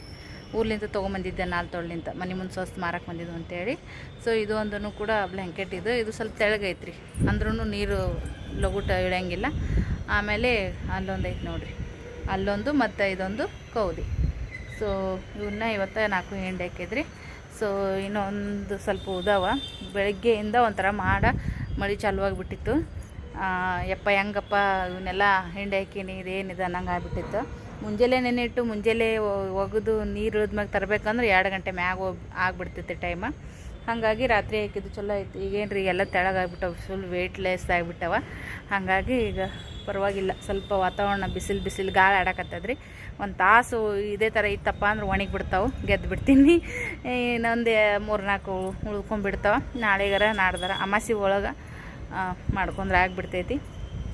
Speaker 1: ಊರ್ಲಿಂದ ತೊಗೊಂಬಂದಿದ್ದೆ ನಾಲ್ಕು ತೊಳ್ಲಿಂದ ಮನೆ ಮುಂದೆ ಸ್ವಸ್ಥ ಮಾರಕ್ಕೆ ಬಂದಿದ್ದು ಅಂತೇಳಿ. ಸೊ ಇದು ಒಂದೂ ಕೂಡ ಬ್ಲ್ಯಾಂಕೆಟ್ ಇದು. ಇದು ಸ್ವಲ್ಪ ತೆಳಗೈತ್ರಿ ಅಂದ್ರೂ ನೀರು ಲಗುಟ ಇಳಂಗಿಲ್ಲ. ಆಮೇಲೆ ಅಲ್ಲೊಂದೈತೆ ನೋಡ್ರಿ. ಅಲ್ಲೊಂದು ಮತ್ತು ಇದೊಂದು ಕೌದಿ. ಸೊ ಇವನ್ನ ಇವತ್ತ ನಾಲ್ಕು ಹಿಂಡಿ ಹಾಕಿದ್ರಿ. ಸೊ ಇನ್ನೊಂದು ಸ್ವಲ್ಪ ಉದಾವ. ಬೆಳಗ್ಗೆಯಿಂದ ಒಂಥರ ಮಾಡ, ಮಳೆ ಚಾಲುವಾಗಿಬಿಟ್ಟಿತ್ತು. ಯಪ್ಪ ಹೆಂಗಪ್ಪ ಇವನ್ನೆಲ್ಲ ಹಿಂಡಿ ಹಾಕೀನಿ ಇದೇನಿದೆ ಅನ್ನಂಗೆ ಆಗಿಬಿಟ್ಟಿತ್ತು. ಮುಂಜಾನೆ ನೆನೆಯಿಟ್ಟು ಮುಂಜಾನೆ ಒಗೆದು ನೀರು ಇಳಿದ್ಮ್ಯಾಗ ತರಬೇಕಂದ್ರೆ ಎರಡು ಗಂಟೆ ಮ್ಯಾಗ ಹೋಗಿ, ಆಗ್ಬಿಡ್ತಿತ್ತು ಟೈಮ ಹಾಗಾಗಿ ರಾತ್ರಿ ಹಾಕಿದ್ದು ಚಲೋ ಐತಿ ಈಗೇನು ರೀ ಎಲ್ಲ ತೆಳಗಾಗ್ಬಿಟ್ಟವು ಫುಲ್ ವೆಯ್ಟ್ಲೆಸ್ ಆಗಿಬಿಟ್ಟವ. ಹಾಗಾಗಿ ಈಗ ಪರವಾಗಿಲ್ಲ, ಸ್ವಲ್ಪ ವಾತಾವರಣ ಬಿಸಿಲು ಬಿಸಿಲು ಗಾಳಿ ಆಡಕತ್ತದ್ರಿ. ಒಂದು ತಾಸು ಇದೇ ಥರ ಇತ್ತಪ್ಪ ಅಂದ್ರೆ ಒಣಗಿ ಬಿಡ್ತಾವೆ ಗೆದ್ದು ಬಿಡ್ತೀನಿ. ಇನ್ನೊಂದು ಮೂರು ನಾಲ್ಕು ಉಳ್ಕೊಂಡ್ಬಿಡ್ತಾವೆ. ನಾಳೆಗಾರ ನಾಡ್ದಾರ ಅಮಾಸಿ ಒಳಗೆ ಮಾಡ್ಕೊಂಡ್ರೆ ಆಗಿಬಿಡ್ತೈತಿ.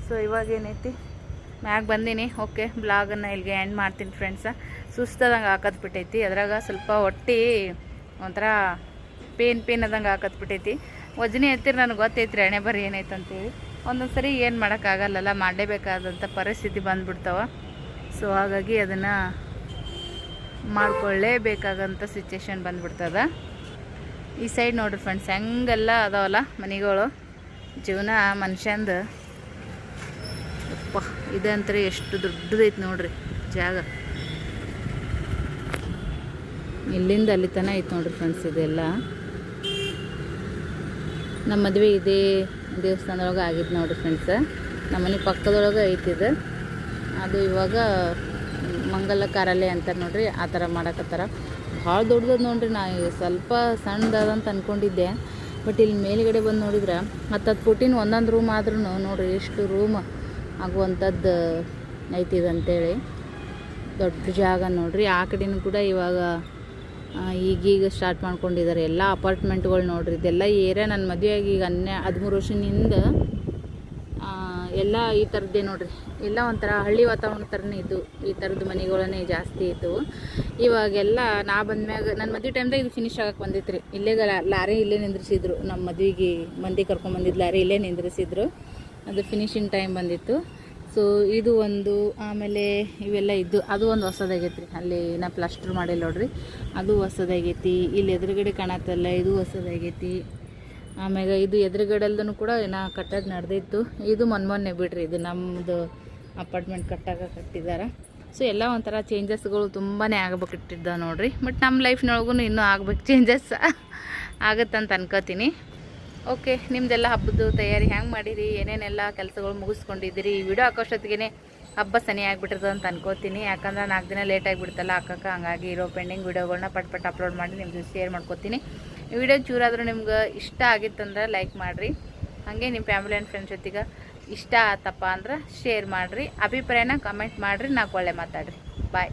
Speaker 1: ಸೊ ಇವಾಗ ಏನೈತಿ? ಮ್ಯಾಗ ಬಂದೀನಿ. ಓಕೆ, ಬ್ಲಾಗನ್ನು ಇಲ್ಲಿಗೆ ಎಂಡ್ ಮಾಡ್ತೀನಿ ಫ್ರೆಂಡ್ಸ ಸುಸ್ತದಂಗೆ ಹಾಕೋದು ಬಿಟ್ಟೈತಿ. ಅದ್ರಾಗ ಸ್ವಲ್ಪ ಒಟ್ಟಿ ಒಂಥರ ಪೇನ್ ಪೇನ್ ಅದಂಗೆ ಹಾಕತ್ಬಿಟ್ಟೈತಿ. ವಜನಿ ಎತ್ತಿರ ನನಗೆ ಗೊತ್ತೈತ್ರಿ, ಹಣೆ ಬರೀ ಏನೈತೆ ಅಂತೇಳಿ ಒಂದೊಂದು ಸರಿ ಏನು ಮಾಡೋಕ್ಕಾಗಲ್ಲಲ್ಲ, ಮಾಡಲೇಬೇಕಾದಂಥ ಪರಿಸ್ಥಿತಿ ಬಂದ್ಬಿಡ್ತಾವ. ಸೊ ಹಾಗಾಗಿ ಅದನ್ನು ಮಾಡ್ಕೊಳ್ಳೇಬೇಕಾಗಂಥ ಸಿಚುವೇಶನ್ ಬಂದ್ಬಿಡ್ತದ. ಈ ಸೈಡ್ ನೋಡ್ರಿ ಫ್ರೆಂಡ್ಸ್ ಹೆಂಗೆಲ್ಲ ಅದಾವಲ್ಲ ಮನೆಗಳು. ಜೀವನ ಮನುಷ್ಯಂದು. ಅಪ್ಪ ಇದಂತ್ರ ಎಷ್ಟು ದೊಡ್ಡದೈತೆ ನೋಡ್ರಿ ಜಾಗ. ಇಲ್ಲಿಂದ ಅಲ್ಲಿ ತನಕ ಐತೆ ನೋಡ್ರಿ ಫ್ರೆಂಡ್ಸ್ ಇದೆಲ್ಲ. ನಮ್ಮ ಮದುವೆ ಇದೇ ದೇವಸ್ಥಾನದೊಳಗೆ ಆಗಿತ್ತು ಫ್ರೆಂಡ್ಸ ಫ್ರೆಂಡ್ಸ್ ನಮ್ಮನೆ ಪಕ್ಕದೊಳಗೆ ಐತಿದೆ ಅದು ಇವಾಗ ಮಂಗಲ ಕಾರಲೆ ಅಂತಾರೆ ನೋಡ್ರಿ, ಆ ಥರ ಮಾಡಕತ್ತಾರ. ಭಾಳ ದೊಡ್ಡದು ನೋಡ್ರಿ ನಾ, ಸ್ವಲ್ಪ ಸಣ್ಣದಾದಂತ ಅಂದ್ಕೊಂಡಿದ್ದೆ ಬಟ್ ಇಲ್ಲಿ ಮೇಲ್ಗಡೆ ಬಂದು ನೋಡಿದ್ರೆ ಹತ್ತತ್ತು ಫುಟಿನ ಒಂದೊಂದು ರೂಮ್ ಆದ್ರೂ ನೋಡ್ರಿ ಎಷ್ಟು ರೂಮ್ ಆಗುವಂಥದ್ದು ಐತಿದಂತೇಳಿ ದೊಡ್ಡ ಜಾಗ ನೋಡ್ರಿ, ಆ ಕಡೆನೂ ಕೂಡ ಇವಾಗ ಈಗೀಗ ಸ್ಟಾರ್ಟ್ ಮಾಡ್ಕೊಂಡಿದ್ದಾರೆ ಎಲ್ಲ ಅಪಾರ್ಟ್ಮೆಂಟ್ಗಳು ನೋಡ್ರಿ, ಇದೆಲ್ಲ ಏರಿಯಾ ನನ್ನ ಮದುವೆಯಾಗಿ ಈಗ ಹನ್ನೆ ಹದಿಮೂರು ವರ್ಷದಿಂದ. ಎಲ್ಲ ಈ ಥರದ್ದೇ ನೋಡ್ರಿ, ಎಲ್ಲ ಒಂಥರ ಹಳ್ಳಿ ವಾತಾವರಣ ಥರನೇ ಇದ್ದು, ಈ ಥರದ್ದು ಮನೆಗಳನ್ನೇ ಜಾಸ್ತಿ ಇತ್ತು ಇವಾಗೆಲ್ಲ ನಾ ಬಂದ್ಮ್ಯಾಗ ನನ್ನ ಮದುವೆ ಟೈಮ್ದಾಗ ಇದು ಫಿನಿಶ್ ಆಗಕ್ಕೆ ಬಂದಿತ್ತು ರೀ ಇಲ್ಲೇ ಲಾರಿ ಇಲ್ಲೇ ನಿಂದ್ರಿಸಿದ್ರು ನಮ್ಮ ಮದುವೆಗೆ ಮಂದಿ ಕರ್ಕೊಂಬಂದಿದ್ದು ಲಾರಿ ಇಲ್ಲೇ ನಿಂದ್ರಿಸಿದ್ರು. ಅದು ಫಿನಿಶಿಂಗ್ ಟೈಮ್ ಬಂದಿತ್ತು. ಸೊ ಇದು ಒಂದು, ಆಮೇಲೆ ಇವೆಲ್ಲ ಇದ್ದು, ಅದು ಒಂದು ಹೊಸದಾಗೈತೆ ರೀ ಅಲ್ಲಿ ನಾ ಪ್ಲಾಸ್ಟರ್ ಮಾಡಿಲ್ಲ ನೋಡ್ರಿ. ಅದು ಹೊಸದಾಗೈತಿ. ಇಲ್ಲಿ ಎದುರುಗಡೆ ಕಾಣತ್ತಲ್ಲ, ಇದು ಹೊಸದಾಗೈತಿ. ಆಮ್ಯಾಗ ಇದು ಎದುರುಗಡೆಲ್ದೂ ಕೂಡ ನಾ ಕಟ್ಟೋದು ನಡೆದಿತ್ತು ಇದು ಮೊನ್ನೆ ಬಿಡ್ರಿ, ಇದು ನಮ್ಮದು ಅಪಾರ್ಟ್ಮೆಂಟ್ ಕಟ್ಟಾಗ ಕಟ್ಟಿದ್ದಾರೆ ಸೊ ಎಲ್ಲ ಒಂಥರ ಚೇಂಜಸ್ಗಳು ತುಂಬಾ ಆಗ್ಬೇಕಿಟ್ಟಿದ್ದ ನೋಡ್ರಿ. ಬಟ್ ನಮ್ಮ ಲೈಫ್ನೊಳಗೂ ಇನ್ನೂ ಆಗ್ಬೇಕು ಚೇಂಜಸ್ ಆಗುತ್ತಂತ ಅನ್ಕೋತೀನಿ. ಓಕೆ, ನಿಮ್ದೆಲ್ಲ ಹಬ್ಬದ ತಯಾರಿ ಹೆಂಗೆ ಮಾಡಿರಿ? ಏನೇನೆಲ್ಲ ಕೆಲಸಗಳು ಮುಗಿಸ್ಕೊಂಡಿದ್ದೀರಿ? ಈ ವಿಡಿಯೋ ಹಾಕೋಷ್ಟೊತ್ತಿಗೆ ಹಬ್ಬ ಸನಿ ಆಗಿಬಿಟ್ಟಿರ್ತದೆ ಅಂತ ಅನ್ಕೋತೀನಿ. ಯಾಕಂದ್ರೆ ನಾಲ್ಕು ದಿನ ಲೇಟ್ ಆಗಿಬಿಡ್ತಲ್ಲ ಹಾಕಕ್ಕೆ ಹಂಗಾಗಿ ಇರೋ ಪೆಂಡಿಂಗ್ ವಿಡಿಯೋಗಳನ್ನ ಪಟ್ ಪಟ್ ಅಪ್ಲೋಡ್ ಮಾಡಿ ನಿಮ್ಮ ಜೊತೆ ಶೇರ್ ಮಾಡ್ಕೋತೀನಿ. ವಿಡಿಯೋ ಚೂರಾದರೂ ನಿಮ್ಗೆ ಇಷ್ಟ ಆಗಿತ್ತಂದ್ರೆ ಲೈಕ್ ಮಾಡಿರಿ. ಹಾಗೆ ನಿಮ್ಮ ಫ್ಯಾಮಿಲಿ ಆ್ಯಂಡ್ ಫ್ರೆಂಡ್ಸ್ ಜೊತೆಗೆ ಇಷ್ಟ ಆತಪ್ಪ ಅಂದ್ರೆ ಶೇರ್ ಮಾಡಿರಿ. ಅಭಿಪ್ರಾಯನ ಕಮೆಂಟ್ ಮಾಡಿರಿ, ನಾಲ್ಕು ಒಳ್ಳೆ ಮಾತಾಡ್ರಿ. ಬಾಯ್